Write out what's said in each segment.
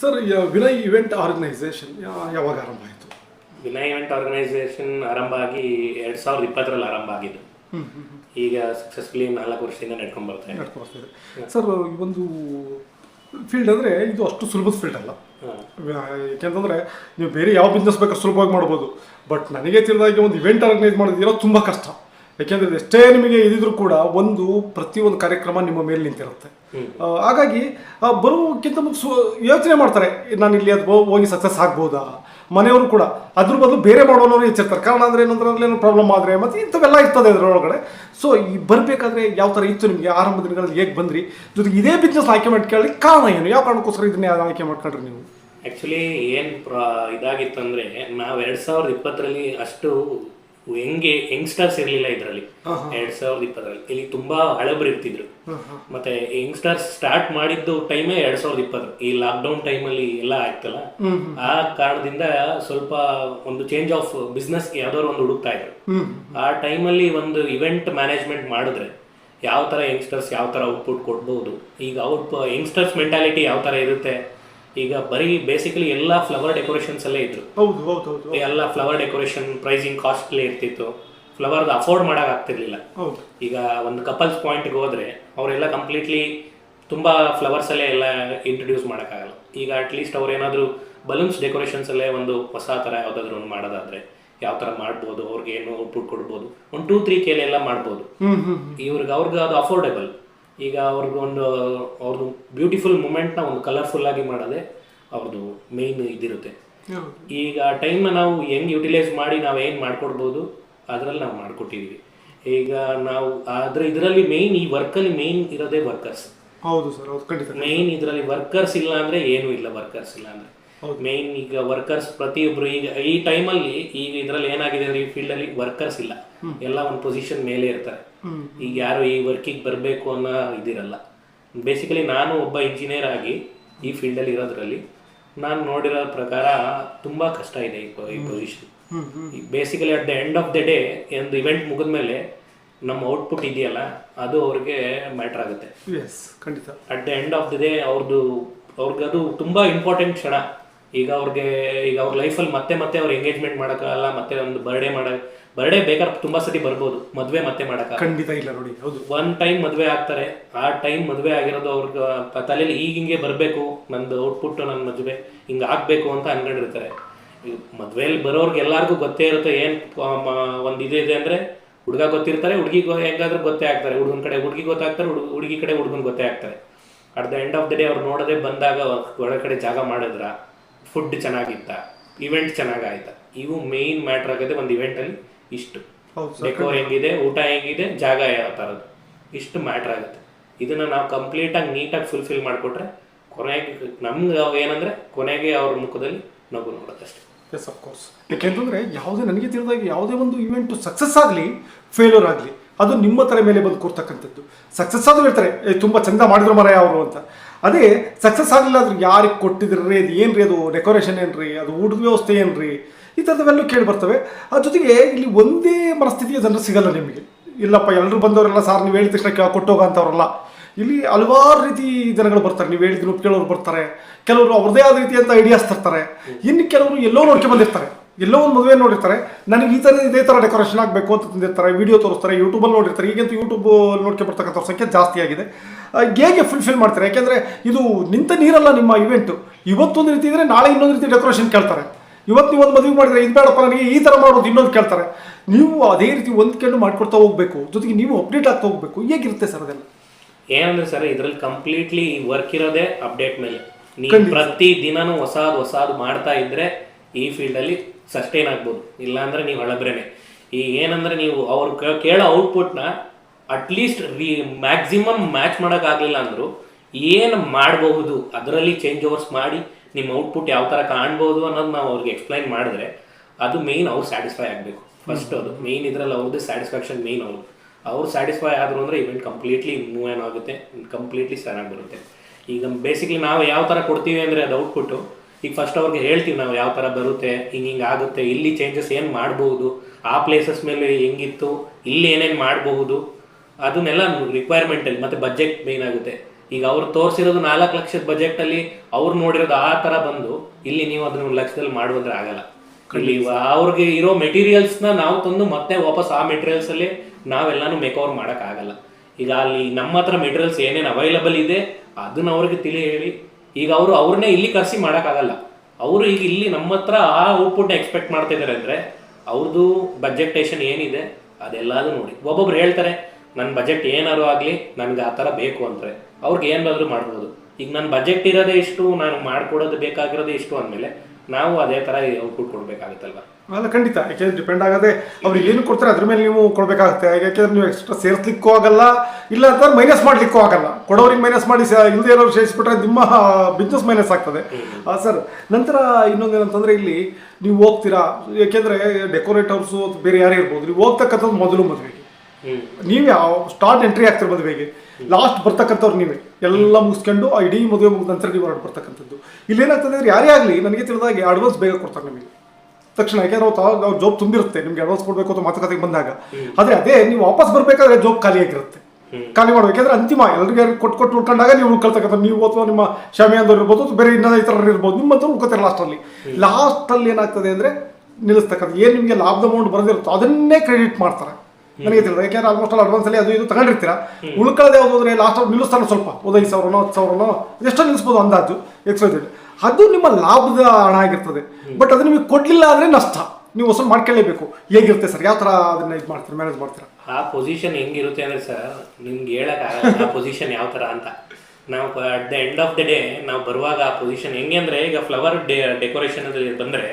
Sir Vinay event organisation ಯಾವಾಗ ಆರಂಭ ಆಯಿತು? ವಿನಯ್ ಇವೆಂಟ್ ಆರ್ಗನೈಸೇಷನ್ ಆರಂಭ ಆಗಿ ಎರಡು ಸಾವಿರದ ಇಪ್ಪತ್ತರಲ್ಲಿ ಆರಂಭ ಆಗಿದೆ ಈಗ ಸಕ್ಸಸ್ಫುಲಿ ನಾಲ್ಕು ವರ್ಷದಿಂದ ನಡ್ಕೊಂಡು ಬರ್ತಾ ಇದೆ. ಸರ್ ಈ ಒಂದು ಫೀಲ್ಡ್ ಅಂದರೆ ಇದು ಅಷ್ಟು ಸುಲಭದ ಫೀಲ್ಡ್ ಅಲ್ಲ. ಯಾಕೆ ಯಾಕೆಂತಂದರೆ ನೀವು ಬೇರೆ ಯಾವ ಬಿಸ್ನೆಸ್ ಬೇಕಾದ್ರೂ ಸುಲಭವಾಗಿ ಮಾಡ್ಬೋದು. ಬಟ್ ನನಗೆ ತಿಳಿದಾಗೆ ಒಂದು ಇವೆಂಟ್ ಆರ್ಗನೈಸ್ ಮಾಡೋದಿರೋ ತುಂಬ ಕಷ್ಟ. ಯಾಕೆಂದರೆ ಎಷ್ಟೇ ನಿಮಗೆ ಇದಿದ್ರು ಕೂಡ ಒಂದು ಪ್ರತಿಯೊಂದು ಕಾರ್ಯಕ್ರಮ ನಿಮ್ಮ ಮೇಲೆ ನಿಂತಿರುತ್ತೆ. ಹಾಗಾಗಿ ಬರುವಕ್ಕಿಂತ ಮುಂಚೆ ಯೋಚನೆ ಮಾಡ್ತಾರೆ ನಾನು ಇಲ್ಲಿ ಅದು ಹೋಗಿ ಸಕ್ಸಸ್ ಆಗ್ಬೋದಾ? ಮನೆಯವರು ಕೂಡ ಅದ್ರ ಬದಲು ಬೇರೆ ಮಾಡೋನವರು ಹೆಚ್ಚಿರ್ತಾರೆ ಕಾರಣ ಅಂದರೆ ಏನಂದ್ರೆ ಅಲ್ಲೇನೋ ಪ್ರಾಬ್ಲಮ್ ಆದರೆ ಮತ್ತು ಇಂಥವೆಲ್ಲ ಇರ್ತದೆ ಇದರೊಳಗಡೆ ಸೊ ಈ ಬರಬೇಕಾದ್ರೆ ಯಾವ ಥರ ಇತ್ತು ನಿಮಗೆ ಆರಂಭ ದಿನಗಳಲ್ಲಿ ಹೇಗೆ ಬಂದ್ರಿ? ಜೊತೆಗೆ ಇದೇ ಬಿಸ್ನೆಸ್ ಆಯ್ಕೆ ಮಾಡ್ಕೊಳ್ಳಿ ಕಾರಣ ಏನು? ಯಾವ ಕಾರಣಕ್ಕೋಸ್ಕರ ಇದನ್ನೇ ಆಯ್ಕೆ ಮಾಡ್ಕೊಂಡ್ರಿ ನೀವು? ಆ್ಯಕ್ಚುಲಿ ಏನು ಪ್ರ ಇದಾಗಿತ್ತು ಅಂದರೆ ನಾವು ಎರಡು ಸಾವಿರದ ಇಪ್ಪತ್ತರಲ್ಲಿ ಅಷ್ಟು ಹೆಂಗೆ ಯಂಗ್ಸ್ಟರ್ಸ್ ಇರಲಿಲ್ಲ ಇದರಲ್ಲಿ. ಎರಡ್ ಸಾವಿರದ ಇಪ್ಪತ್ತರಲ್ಲಿ. ಇಲ್ಲಿ ತುಂಬಾ ಹಳಬರು ಇರ್ತಿದ್ರು. ಮತ್ತೆ ಯಂಗ್ಸ್ಟರ್ಸ್ ಸ್ಟಾರ್ಟ್ ಮಾಡಿದ್ದು ಟೈಮೇ ಎರಡ್ ಸಾವಿರದ ಇಪ್ಪತ್ತು. ಈ ಲಾಕ್ಡೌನ್ ಟೈಮಲ್ಲಿ ಎಲ್ಲ ಆಯ್ತಲ್ಲ? ಆ ಕಾರಣದಿಂದ ಸ್ವಲ್ಪ ಒಂದು ಚೇಂಜ್ ಆಫ್ ಬಿಸ್ನೆಸ್ ಯಾವ್ದಾದ್ರು ಒಂದು ಹುಡುಕ್ತಾ ಇದ್ರು. ಆ ಟೈಮಲ್ಲಿ ಒಂದು ಇವೆಂಟ್ ಮ್ಯಾನೇಜ್ಮೆಂಟ್ ಮಾಡಿದ್ರೆ ಯಾವ ತರ ಯಂಗ್ಸ್ಟರ್ಸ್ ಯಾವ ತರ ಔಟ್ಪುಟ್ ಕೊಡ್ಬೋದು? ಈಗ ಔಟ್ ಯಂಗ್ಸ್ಟರ್ಸ್ ಮೆಂಟಾಲಿಟಿ ಯಾವ ತರ ಇರುತ್ತೆ? ಈಗ ಬರೀ ಬೇಸಿಕಲಿ ಎಲ್ಲ ಫ್ಲವರ್ ಡೆಕೋರೇಷನ್ಸ್ ಅಲ್ಲೇ ಇದ್ರು. ಹೌದು ಹೌದು ಹೌದು ಎಲ್ಲ ಫ್ಲವರ್ ಡೆಕೋರೇಷನ್ ಪ್ರೈಸಿಂಗ್ ಕಾಸ್ಟ್ಲಿ ಇರ್ತಿತ್ತು. ಫ್ಲವರ್ದು ಅಫೋರ್ಡ್ ಮಾಡಕ್ ಆಗ್ತಿರ್ಲಿಲ್ಲ. ಹೌದು. ಈಗ ಒಂದು ಕಪಲ್ಸ್ ಪಾಯಿಂಟ್ಗೆ ಹೋದ್ರೆ ಅವರೆಲ್ಲ ಕಂಪ್ಲೀಟ್ಲಿ ತುಂಬಾ ಫ್ಲವರ್ಸ್ ಅಲ್ಲೇ ಎಲ್ಲ ಇಂಟ್ರೊಡ್ಯೂಸ್ ಮಾಡೋಕ್ಕಾಗಲ್ಲ ಈಗ ಅಟ್ಲೀಸ್ಟ್ ಅವ್ರು ಏನಾದರೂ ಬಲೂನ್ಸ್ ಡೆಕೋರೇಷನ್ಸ್ ಅಲ್ಲೇ ಒಂದು ಹೊಸ ತರ ಯಾವುದಾದ್ರೂ ಒಂದು ಮಾಡೋದಾದ್ರೆ ಯಾವ ತರ ಮಾಡ್ಬೋದು ಅವ್ರಿಗೆ ಏನು ಔಟ್ಪುಟ್ ಕೊಡ್ಬೋದು ಒಂದು ಟೂ ತ್ರೀ ಕೇಲಿ ಎಲ್ಲ ಮಾಡ್ಬೋದು. ಇವ್ರಿಗೆ ಅವ್ರಿಗೆ ಅದು ಅಫೋರ್ಡೆಬಲ್ ಈಗ ಅವ್ರಿಗೆ ಒಂದು ಅವ್ರದ್ದು ಬ್ಯೂಟಿಫುಲ್ ಮೂಮೆಂಟ್ನ ಒಂದು ಕಲರ್ಫುಲ್ ಆಗಿ ಮಾಡೋದೇ ಅವ್ರದ್ದು ಮೇನ್ ಇದಿರುತ್ತೆ. ಈಗ ಈಗ ಟೈಮ್ನ ನಾವು ಹೆಂಗ್ ಯುಟಿಲೈಸ್ ಮಾಡಿ ನಾವು ಏನು ಮಾಡ್ಕೊಡ್ಬೋದು ಅದರಲ್ಲಿ ನಾವು ಮಾಡ್ಕೊಟ್ಟಿದೀವಿ. ಈಗ ನಾವು ಆದ್ರೆ ಇದರಲ್ಲಿ ಮೇನ್ ಈ ವರ್ಕಲ್ಲಿ ಮೇಯ್ನ್ ಇರೋದೇ ವರ್ಕರ್ಸ್ ಹೌದು ಸರ್ ಮೇನ್ ಖಂಡಿತ ಮೇಯ್ನ್ ಇದರಲ್ಲಿ ವರ್ಕರ್ಸ್ ಇಲ್ಲ ಅಂದ್ರೆ ಏನೂ ಇಲ್ಲ ವರ್ಕರ್ಸ್ ಇಲ್ಲ ಅಂದ್ರೆ. ಮೇನ್ ಮೇಯ್ನ್ ಈಗ ವರ್ಕರ್ಸ್ ಪ್ರತಿಯೊಬ್ರು ಈಗ ಈ ಟೈಮಲ್ಲಿ ಈಗ ಇದರಲ್ಲಿ ಏನಾಗಿದೆ ಅಂದ್ರೆ ಈ ಫೀಲ್ಡ್ ಅಲ್ಲಿ ವರ್ಕರ್ಸ್ ಇಲ್ಲ. ಎಲ್ಲ ಒಂದು ಪೊಸಿಷನ್ ಮೇಲೆ ಇರ್ತಾರೆ. ಈಗ ಯಾರು ಈ ವರ್ಕಿಗೆ ಬರಬೇಕು ಅನ್ನೋ ಇದಿರಲ್ಲ. ಬೇಸಿಕಲಿ ನಾನು ಒಬ್ಬ ಇಂಜಿನಿಯರ್ ಆಗಿ ಈ ಫೀಲ್ಡಲ್ಲಿ ಇರೋದ್ರಲ್ಲಿ ನಾನು ನೋಡಿರೋ ಪ್ರಕಾರ ತುಂಬಾ ಕಷ್ಟ ಇದೆ ಈ ಈ position basically at the end of the day ಒಂದು ಇವೆಂಟ್ ಮುಗಿದ ಮೇಲೆ ನಮ್ಮ ಔಟ್ಪುಟ್ ಇದೆಯಲ್ಲ ಅದು ಅವ್ರಿಗೆ ಮ್ಯಾಟ್ರ್ ಆಗುತ್ತೆ. ಎಸ್ ಖಂಡಿತ. At the end of the day ಅವ್ರದ್ದು ಅವ್ರಿಗೆ ಅದು ತುಂಬಾ ಇಂಪಾರ್ಟೆಂಟ್ ಕ್ಷಣ. ಈಗ ಅವ್ರಿಗೆ ಈಗ ಅವ್ರ ಲೈಫಲ್ಲಿ ಮತ್ತೆ ಮತ್ತೆ ಅವ್ರು ಎಂಗೇಜ್ಮೆಂಟ್ ಮಾಡೋಕ್ಕಾಗಲ್ಲ ಮತ್ತೆ ಒಂದು ಬರ್ಡೇ ಮಾಡ ಬರ್ಡೇ ಬೇಕಾದ್ರೆ ತುಂಬಾ ಸತಿ ಬರ್ಬೋದು ಮದುವೆ ಮತ್ತೆ ಮಾಡಕ್ಕೆ ಖಂಡಿತ ಇಲ್ಲ ನೋಡಿ ಹೌದು. ಒನ್ ಟೈಮ್ ಮದುವೆ ಆಗ್ತಾರೆ ಆ ಟೈಮ್ ಮದುವೆ ಆಗಿರೋದು ಅವ್ರಿಗೆ ತಲೆಯಲ್ಲಿ ಈಗ ಹಿಂಗೆ ಬರಬೇಕು ನಂದು ಔಟ್ಪುಟ್ ನನ್ನ ಮದುವೆ ಹಿಂಗೆ ಆಗಬೇಕು ಅಂತ ಅನ್ಕೊಂಡಿರ್ತಾರೆ. ಈಗ ಮದುವೆಯಲ್ಲಿ ಬರೋರ್ಗೆ ಎಲ್ಲರಿಗೂ ಗೊತ್ತೇ ಇರುತ್ತೆ ಏನು ಒಂದು ಇದು ಇದೆ ಅಂದರೆ ಹುಡುಗ ಗೊತ್ತಿರ್ತಾರೆ ಹುಡುಗಿ ಹೆಂಗಾದ್ರೂ ಗೊತ್ತೇ ಆಗ್ತಾರೆ. ಹುಡುಗನ ಕಡೆ ಹುಡುಗಿ ಗೊತ್ತಾಗ್ತಾರೆ ಹುಡುಗ ಹುಡುಗಿ ಕಡೆ ಹುಡುಗನ ಗೊತ್ತೇ ಆಗ್ತಾರೆ. At the end of the day ಅವ್ರು ನೋಡದೆ ಬಂದಾಗ ಒಳಗಡೆ ಜಾಗ ಮಾಡಿದ್ರ? ಫುಡ್ ಚೆನ್ನಾಗಿತ್ತ ಇವೆಂಟ್ ಚೆನ್ನಾಗಾಯ್ತಾ. ಇವು ಮೇನ್ ಮ್ಯಾಟ್ರ್ ಆಗುತ್ತೆ ಒಂದು ಇವೆಂಟಲ್ಲಿ ಇಷ್ಟು. ಡೆಕೋರ್ ಹೆಂಗಿದೆ ಊಟ ಹೆಂಗಿದೆ ಜಾಗ ಯಾವ ಥರದ್ದು ಇಷ್ಟು ಮ್ಯಾಟ್ರ್ ಆಗುತ್ತೆ. ಇದನ್ನ ನಾವು ಕಂಪ್ಲೀಟಾಗಿ ನೀಟಾಗಿ ಫುಲ್ಫಿಲ್ ಮಾಡಿಕೊಟ್ರೆ ಕೊನೆಗೆ ನಮ್ಗೆ ಏನಂದ್ರೆ ಕೊನೆಗೆ ಅವ್ರ ಮುಖದಲ್ಲಿ ನಗು ನೋಡುತ್ತಷ್ಟೆ ಎಸ್ ಆಫ್ ಕೋರ್ಸ್ ಯಾಕೆಂತಂದ್ರೆ ಯಾವುದೇ ನನಗೆ ತಿಳಿದಾಗ ಯಾವುದೇ ಒಂದು ಇವೆಂಟ್ ಸಕ್ಸಸ್ ಆಗಲಿ ಫೇಲ್ಯೂರ್ ಆಗಲಿ ಅದು ನಿಮ್ಮ ತರ ಮೇಲೆ ಬಂದು ಕೂರ್ತಕ್ಕಂಥದ್ದು. ಸಕ್ಸಸ್ ಆದರೂ ಹೇಳ್ತಾರೆ ಏ ತುಂಬ ಚಂದ ಮಾಡಿದ್ರು ಮರ ಅವರು ಅಂತ. ಅದೇ ಸಕ್ಸಸ್ ಆಗಲಿಲ್ಲ ಆದ್ರೂ ಯಾರಿಗೆ ಕೊಟ್ಟಿದ್ರಿ ಅದು ಏನು ರೀ ಅದು ಡೆಕೋರೇಷನ್ ಏನ್ರಿ? ಅದು ಊಟದ ವ್ಯವಸ್ಥೆ ಏನ್ರಿ? ಈ ಥರದವೆಲ್ಲ ಕೇಳಿ ಬರ್ತವೆ. ಅದ್ರ ಜೊತೆಗೆ ಇಲ್ಲಿ ಒಂದೇ ಮನಸ್ಥಿತಿಗೆ ಜನರು ಸಿಗಲ್ಲ ನಿಮಗೆ. ಇಲ್ಲಪ್ಪ ಎಲ್ಲರೂ ಬಂದವರೆಲ್ಲ ಸಾರ್, ನೀವು ಹೇಳಿದ ತಕ್ಷಣ ಕೊಟ್ಟೋಗ ಅಂತವ್ರಲ್ಲ. ಇಲ್ಲಿ ಹಲವಾರು ರೀತಿ ಜನಗಳು ಬರ್ತಾರೆ. ನೀವು ಹೇಳಿದ್ರು ಕೇಳೋರು ಬರ್ತಾರೆ. ಕೆಲವರು ಅವ್ರದೇ ಆದ ರೀತಿಯಂತ ಐಡಿಯಾಸ್ ತರ್ತಾರೆ. ಇನ್ನು ಕೆಲವರು ಎಲ್ಲೋ ನೋಡ್ಕೊಂಡು ಬಂದಿರ್ತಾರೆ. ಎಲ್ಲೋ ಒಂದು ಮದುವೆ ನೋಡಿರ್ತಾರೆ. ನನಗೆ ಈ ಥರ ಇದೇ ಥರ ಡೆಕೋರೇಷನ್ ಆಗಬೇಕು ಅಂತ ತಂದಿರ್ತಾರೆ. ವಿಡಿಯೋ ತೋರಿಸ್ತಾರೆ ಯೂಟ್ಯೂಬಲ್ಲಿ ನೋಡಿರ್ತಾರೆ. ಈಗಂತೂ ಯೂಟ್ಯೂಬ್ ನೋಡ್ಕೊಂಡು ಬರ್ತಕ್ಕಂಥವ್ರ ಸಂಖ್ಯೆ ಜಾಸ್ತಿ ಆಗಿದೆ. ಹೇಗೆ ಫುಲ್ಫಿಲ್ ಮಾಡ್ತಾರೆ? ಯಾಕೆಂದರೆ ಇದು ನಿಂತ ನೀರಲ್ಲ ನಿಮ್ಮ ಇವೆಂಟು ಇವತ್ತೊಂದು ರೀತಿ ಇದ್ರೆ ನಾಳೆ ಇನ್ನೊಂದು ರೀತಿ ಡೆಕೋರೇಷನ್ ಕೇಳ್ತಾರೆ. ಇವತ್ತು ನೀವು ಒಂದು ಮದುವೆ ಮಾಡಿದ್ರೆ ಇದು ಬೇಡಪ್ಪ ನನಗೆ ಈ ಥರ ಮಾಡೋದು ಇನ್ನೊಂದು ಕೇಳ್ತಾರೆ. ನೀವು ಅದೇ ರೀತಿ ಹೊಂದ್ಕೊಂಡು ಮಾಡ್ಕೊಡ್ತಾ ಹೋಗಬೇಕು. ಜೊತೆಗೆ ನೀವು ಅಪ್ಡೇಟ್ ಆಗ್ತಾ ಹೋಗಬೇಕು. ಹೇಗಿರುತ್ತೆ ಸರ್ ಅದೆಲ್ಲ? ಏನಂದ್ರೆ ಸರ್ ಇದ್ರಲ್ಲಿ ಕಂಪ್ಲೀಟ್ಲಿ ವರ್ಕ್ ಇರೋದೇ ಅಪ್ಡೇಟ್ ಮೇಲೆ. ನೀವು ಪ್ರತಿ ದಿನಾನು ಹೊಸದು ಹೊಸದು ಮಾಡ್ತಾ ಇದ್ರೆ ಈ ಫೀಲ್ಡ್ ಅಲ್ಲಿ ಸಸ್ಟೈನ್ ಆಗ್ಬೋದು. ಇಲ್ಲಾಂದ್ರೆ ನೀವು ಹಳಬ್ರೇನೆ. ಈ ಏನಂದ್ರೆ ನೀವು ಅವ್ರು ಕೇಳೋ ಔಟ್ಪುಟ್ನ ಅಟ್ಲೀಸ್ಟ್ ರೀ ಮ್ಯಾಕ್ಸಿಮಮ್ ಮ್ಯಾಚ್ ಮಾಡೋಕ್ಕಾಗಲಿಲ್ಲ ಅಂದರೂ ಏನು ಮಾಡಬಹುದು? ಅದರಲ್ಲಿ ಚೇಂಜ್ ಓವರ್ಸ್ ಮಾಡಿ ನಿಮ್ಮ ಔಟ್ಪುಟ್ ಯಾವ ಥರ ಕಾಣ್ಬೋದು ಅನ್ನೋದು ನಾವು ಅವ್ರಿಗೆ ಎಕ್ಸ್ಪ್ಲೈನ್ ಮಾಡಿದ್ರೆ ಅದು ಮೇಯ್ನ್ ಅವ್ರು ಸ್ಯಾಟಿಸ್ಫೈ ಆಗಬೇಕು. ಫಸ್ಟ್ ಅದು ಮೇಯ್ನ್ ಇದರಲ್ಲಿ ಅವ್ರದ್ದು ಸ್ಯಾಟಿಸ್ಫ್ಯಾಕ್ಷನ್ ಮೇಯ್ನ್ ಅವರು. ಅವ್ರು ಸ್ಯಾಟಿಸ್ಫೈ ಆದರು ಅಂದರೆ ಇವೆಂಟ್ ಕಂಪ್ಲೀಟ್ಲಿ ಮೂವ್ ಏನ್ ಆಗುತ್ತೆ ಕಂಪ್ಲೀಟ್ಲಿ ಚೆನ್ನಾಗಿ ಬರುತ್ತೆ. ಈಗ ಬೇಸಿಕ್ಲಿ ನಾವು ಯಾವ ಥರ ಕೊಡ್ತೀವಿ ಅಂದರೆ ಅದು ಔಟ್ಪುಟ್ಟು ಈಗ ಫಸ್ಟ್ ಅವ್ರಿಗೆ ಹೇಳ್ತೀವಿ ನಾವು ಯಾವ ಥರ ಬರುತ್ತೆ ಹಿಂಗೆ ಹಿಂಗೆ ಆಗುತ್ತೆ ಇಲ್ಲಿ ಚೇಂಜಸ್ ಏನು ಮಾಡ್ಬೋದು ಆ ಪ್ಲೇಸಸ್ ಮೇಲೆ ಹೆಂಗಿತ್ತು ಇಲ್ಲಿ ಏನೇನು ಮಾಡಬಹುದು ಅದನ್ನೆಲ್ಲ ರಿಕ್ವೈರ್ಮೆಂಟಲ್ಲಿ ಮತ್ತು ಬಜೆಟ್ ಮೇನ್ ಆಗುತ್ತೆ. ಈಗ ಅವ್ರು ತೋರಿಸಿರೋದು ನಾಲ್ಕು ಲಕ್ಷದ ಬಜೆಟ್ ಅಲ್ಲಿ ಅವ್ರು ನೋಡಿರೋದು ಆ ತರ ಬಂದು ಇಲ್ಲಿ ನೀವು ಅದನ್ನ ಲಕ್ಷದಲ್ಲಿ ಮಾಡುವಂದ್ರೆ ಆಗಲ್ಲ. ಅವ್ರಿಗೆ ಇರೋ ಮೆಟೀರಿಯಲ್ಸ್ನ ನಾವು ತಂದು ಮತ್ತೆ ವಾಪಸ್ ಆ ಮೆಟೀರಿಯಲ್ಸ್ ಅಲ್ಲಿ ನಾವೆಲ್ಲಾನು ಮೇಕ್ ಓವರ್ ಮಾಡಕ್ ಆಗಲ್ಲ. ಈಗ ಅಲ್ಲಿ ನಮ್ಮ ಹತ್ರ ಮೆಟೀರಿಯಲ್ಸ್ ಏನೇನು ಅವೈಲಬಲ್ ಇದೆ ಅದನ್ನ ಅವ್ರಿಗೆ ತಿಳಿ ಹೇಳಿ. ಈಗ ಅವರು ಅವ್ರನ್ನೇ ಇಲ್ಲಿ ಕರ್ಸಿ ಆಗಲ್ಲ. ಅವರು ಈಗ ಇಲ್ಲಿ ನಮ್ಮ ಹತ್ರ ಆ ಔಟ್ಪುಟ್ನ ಎಕ್ಸ್ಪೆಕ್ಟ್ ಮಾಡ್ತಾ ಇದಾರೆ ಅಂದ್ರೆ ಅವ್ರದ್ದು ಬಜೆಟೇಷನ್ ಏನಿದೆ ಅದೆಲ್ಲದೂ ನೋಡಿ. ಒಬ್ಬೊಬ್ರು ಹೇಳ್ತಾರೆ ನನ್ನ ಬಜೆಟ್ ಏನಾರು ಆಗಲಿ ನನಗೆ ಆ ಥರ ಬೇಕು ಅಂದರೆ ಅವ್ರಿಗೆ ಏನಾದರೂ ಮಾಡ್ಬೋದು. ಈಗ ನನ್ನ ಬಜೆಟ್ ಇರೋದೇ ಇಷ್ಟು ನಾನು ಮಾಡ್ಕೊಡೋದು ಬೇಕಾಗಿರೋದೇ ಇಷ್ಟು ಅಂದಮೇಲೆ ನಾವು ಅದೇ ಥರ ಔಟ್ಪುಟ್ ಕೊಡಬೇಕಾಗುತ್ತಲ್ವ? ಅಲ್ಲ ಖಂಡಿತ. ಯಾಕೆಂದ್ರೆ ಡಿಪೆಂಡ್ ಆಗದೆ ಅವ್ರಿಗೆ ಏನು ಕೊಡ್ತಾರೆ ಅದ್ರ ಮೇಲೆ ನೀವು ಕೊಡಬೇಕಾಗುತ್ತೆ. ಯಾಕೆಂದ್ರೆ ನೀವು ಎಕ್ಸ್ಟ್ರಾ ಸೇರಿಸ್ಲಿಕ್ಕೂ ಆಗಲ್ಲ ಇಲ್ಲ ಅಂತಂದ್ರೆ ಮೈನಸ್ ಮಾಡ್ಲಿಕ್ಕೂ ಆಗಲ್ಲ. ಕೊಡೋರಿಗೆ ಮೈನಸ್ ಮಾಡಿ ಇಲ್ಲದೆ ಏನಾದ್ರು ಸೇರಿಸ್ಬಿಟ್ರೆ ನಿಮ್ಮ ಬಿಸ್ನೆಸ್ ಮೈನಸ್ ಆಗ್ತದೆ. ಸರ್ ನಂತರ ಇನ್ನೊಂದೇನಂತಂದ್ರೆ ಇಲ್ಲಿ ನೀವು ಹೋಗ್ತೀರಾ? ಯಾಕೆಂದ್ರೆ ಡೆಕೋರೇಟರ್ಸು ಬೇರೆ ಯಾರು ಇರ್ಬೋದು. ನೀವು ಹೋಗ್ತಕ್ಕಂಥದ್ದು ಮೊದಲು ಮದುವೆಗೆ ನೀವೇ ಸ್ಟಾರ್ಟ್ ಎಂಟ್ರಿ ಆಗ್ತಿರ ಮದುವೆಗೆ. ಲಾಸ್ಟ್ ಬರ್ತಕ್ಕಂಥವ್ರು ನೀವೇ. ಎಲ್ಲ ಮುಗಿಸ್ಕೊಂಡು ಆ ಇಡೀ ಮದುವೆ ಮುಗಿದ ನಂತರ ನೀವು ಹೊರಟು ಬರ್ತಕ್ಕಂಥದ್ದು. ಇಲ್ಲಿ ಏನಾಗ್ತದೆ ಅಂದ್ರೆ ಯಾರೇ ಆಗಲಿ ನನಗೆ ತಿಳಿದಾಗೆ ಅಡ್ವಾನ್ಸ್ ಬೇಗ ಕೊಡ್ತಾರೆ ನಿಮಗೆ. ತಕ್ಷಣ ಯಾಕೆಂದ್ರೆ ಅವ್ರು ಜಾಬ್ ತುಂಬಿರುತ್ತೆ. ನಿಮ್ಗೆ ಅಡ್ವಾನ್ಸ್ ಕೊಡಬೇಕು ಅಂತ ಮಾತುಕತೆಗೆ ಬಂದಾಗ. ಆದರೆ ಅದೇ ನೀವು ವಾಪಸ್ ಬರಬೇಕಾದ್ರೆ ಜಾಬ್ ಖಾಲಿಯಾಗಿರುತ್ತೆ ಖಾಲಿ ಮಾಡ್ಬೇಕು. ಯಾಕಂದ್ರೆ ಅಂತಿಮ ಎಲ್ಲರಿಗೆ ಕೊಟ್ಟು ಕೊಟ್ಟು ಉಳ್ಕೊಂಡಾಗ ನೀವು ಉಳ್ಕೊಳ್ತಕ್ಕಂಥ ನೀವು ಅಥವಾ ನಿಮ್ಮ ಶಮಿಯಂದವ್ರು ಇರ್ಬೋದು ಅಥವಾ ಬೇರೆ ಇನ್ನೊಂದು ಇತರರು ಇರ್ಬೋದು ನಿಮ್ಮಂತವ್ರು ಉಳ್ಕೊತಾರೆ ಲಾಸ್ಟಲ್ಲಿ ಲಾಸ್ಟಲ್ಲಿ ಏನಾಗ್ತದೆ ಅಂದ್ರೆ ನಿಲ್ಲಿಸ್ತಕ್ಕಂಥ ಏನು ನಿಮಗೆ ಲಾಭದ ಅಮೌಂಟ್ ಬರೆದಿರುತ್ತೋ ಅದನ್ನೇ ಕ್ರೆಡಿಟ್ ಮಾಡ್ತಾರೆ. ನನಗೆ ತಿಳಿದ ಯಾಕೆಂದ್ರೆ ಆಲ್ಮೋಸ್ಟ್ ಆಲ್ ಅಡ್ವಾನ್ಸ್ ಅಲ್ಲಿ ಅದು ಇದು ತಗೊಂಡಿರ್ತೀರಾ? ಉಳ್ಕೊಳ್ಳದೆ ಹೋದ್ರೆ ಲಾಸ್ಟ್ ಅವ್ರು ನಿಲ್ಲಿಸ್ತಾನೆ ಸ್ವಲ್ಪ ಒಂದು ಐದು ಸಾವಿರನೋ ಹತ್ತು ಸಾವಿರನೋ ಎಷ್ಟೋ ನಿಲ್ಲಿಸ್ಬೋದು ಅಂದಾಜು ಎಕ್ಸ್ಪೈಸೆಡ್ ಅದು ನಿಮ್ಮ ಲಾಭದ ಹಣ ಆಗಿರ್ತದೆ. ಬಟ್ ಅದು ನಿಮಗೆ ಕೊಡ್ಲಿಲ್ಲ ಅಂದ್ರೆ ನಷ್ಟ. ನೀವು ಹೊಸ ಮಾಡ್ಕೊಳ್ಳೇಬೇಕು. ಹೇಗಿರುತ್ತೆ ಸರ್? ಯಾವ ತರ ಅದನ್ನ ಇದು ಮಾಡ್ತೀರಾ ಮ್ಯಾನೇಜ್ ಮಾಡ್ತೀರಾ? ಆ ಪೊಸಿಷನ್ ಹೆಂಗಿರುತ್ತೆ ಅಂದ್ರೆ ಸರ್ ನಿಮ್ಗೆ ಹೇಳಕ್ ಆ ಪೊಸಿಷನ್ ಯಾವ ತರ ಅಂತ. ನಾವು at the end of the day ನಾವು ಬರುವಾಗ ಆ ಪೊಸಿಷನ್ ಹೆಂಗೆ ಅಂದ್ರೆ ಈಗ ಫ್ಲವರ್ ಡೆಕೋರೇಷನ್ ಬಂದ್ರೆ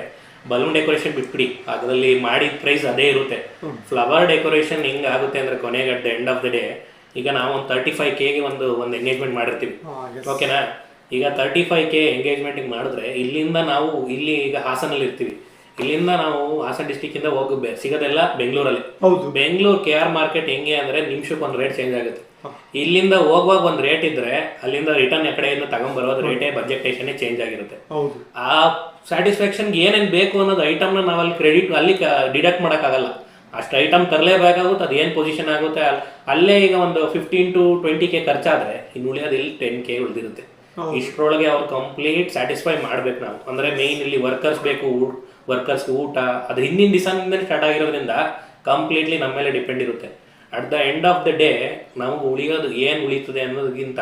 ಬಲೂನ್ ಡೆಕೋರೇಷನ್ ಬಿಟ್ಬಿಡಿ. ಅದರಲ್ಲಿ ಮಾಡಿದ ಪ್ರೈಸ್ ಅದೇ ಇರುತ್ತೆ. ಫ್ಲವರ್ ಡೆಕೋರೇಷನ್ ಹೆಂಗ್ ಆಗುತ್ತೆ ಅಂದ್ರೆ ಕೊನೆಗೆ at the end of the day ಈಗ ನಾವು ಒಂದು ತರ್ಟಿ ಫೈವ್ ಕೆಗೆ ಒಂದು ಒಂದು ಎಂಗೇಜ್ಮೆಂಟ್ ಮಾಡಿರ್ತೀವಿ. ಓಕೆನಾ ಈಗ ತರ್ಟಿ ಫೈವ್ ಕೆ ಎಂಗೇಜ್ಮೆಂಟಿಗೆ ಮಾಡಿದ್ರೆ ಇಲ್ಲಿಂದ ನಾವು ಇಲ್ಲಿ ಈಗ ಹಾಸನಲ್ಲಿ ಇರ್ತೀವಿ. ಇಲ್ಲಿಂದ ನಾವು ಹಾಸನ ಡಿಸ್ಟಿಕ್ ಇಂದ ಹೋಗಿ ಸಿಗೋದೆಲ್ಲ ಬೆಂಗಳೂರಲ್ಲಿ. ಹೌದು. ಬೆಂಗಳೂರು ಕೆ ಆರ್ ಮಾರ್ಕೆಟ್ ಹೆಂಗೆ ಅಂದ್ರೆ ನಿಮಿಷಕ್ಕೆ ಒಂದು ರೇಟ್ ಚೇಂಜ್ ಆಗುತ್ತೆ. ಇಲ್ಲಿಂದ ಹೋಗುವಾಗ ಒಂದ್ ರೇಟ್ ಇದ್ರೆ ಅಲ್ಲಿಂದ ರಿಟರ್ನ್ ಕಡೆಯಿಂದ ತಗೊಂಡ್ಬರೋದು ರೇಟೇ ಬಜೆಟೇಷನ್ ಚೇಂಜ್ ಆಗಿರುತ್ತೆ. ಹೌದು. ಆ ಸ್ಯಾಟಿಸ್ಫ್ಯಾಕ್ಷನ್ಗೆ ಏನೇನ್ ಬೇಕು ಅನ್ನೋದು ಐಟಮ್ನ ನಾವು ಅಲ್ಲಿ ಕ್ರೆಡಿಟ್ ಅಲ್ಲಿ ಡಿಡಕ್ಟ್ ಮಾಡೋಕ್ಕಾಗಲ್ಲ. ಅಷ್ಟು ಐಟಮ್ ತರಲೇಬೇಕಾಗುತ್ತೆ ಅದು ಏನು ಪೊಸಿಷನ್ ಆಗುತ್ತೆ ಅಲ್ಲೇ ಈಗ ಒಂದು ಫಿಫ್ಟೀನ್ ಟು ಟ್ವೆಂಟಿ ಕೆ ಖರ್ಚಾದ್ರೆ ಇನ್ನು ಉಳಿಯೋದು ಇಲ್ಲಿ ಟೆನ್ ಕೆ ಉಳಿದಿರುತ್ತೆ. ಇಷ್ಟರೊಳಗೆ ಅವ್ರು ಕಂಪ್ಲೀಟ್ ಸ್ಯಾಟಿಸ್ಫೈ ಮಾಡ್ಬೇಕು ನಾವು. ಅಂದ್ರೆ ಮೇಯ್ನ್ ಇಲ್ಲಿ ವರ್ಕರ್ಸ್ ಬೇಕು ವರ್ಕರ್ಸ್ ಊಟ ಅದ್ರ ಹಿಂದಿನ ದಿವಸದಿಂದ ಸ್ಟಾರ್ಟ್ ಆಗಿರೋದ್ರಿಂದ ಕಂಪ್ಲೀಟ್ಲಿ ನಮ್ಮ ಮೇಲೆ ಡಿಪೆಂಡ್ ಇರುತ್ತೆ. At the end of the day ನಾವು ಉಳಿಯೋದು ಏನು ಉಳಿತದೆ ಅನ್ನೋದಕ್ಕಿಂತ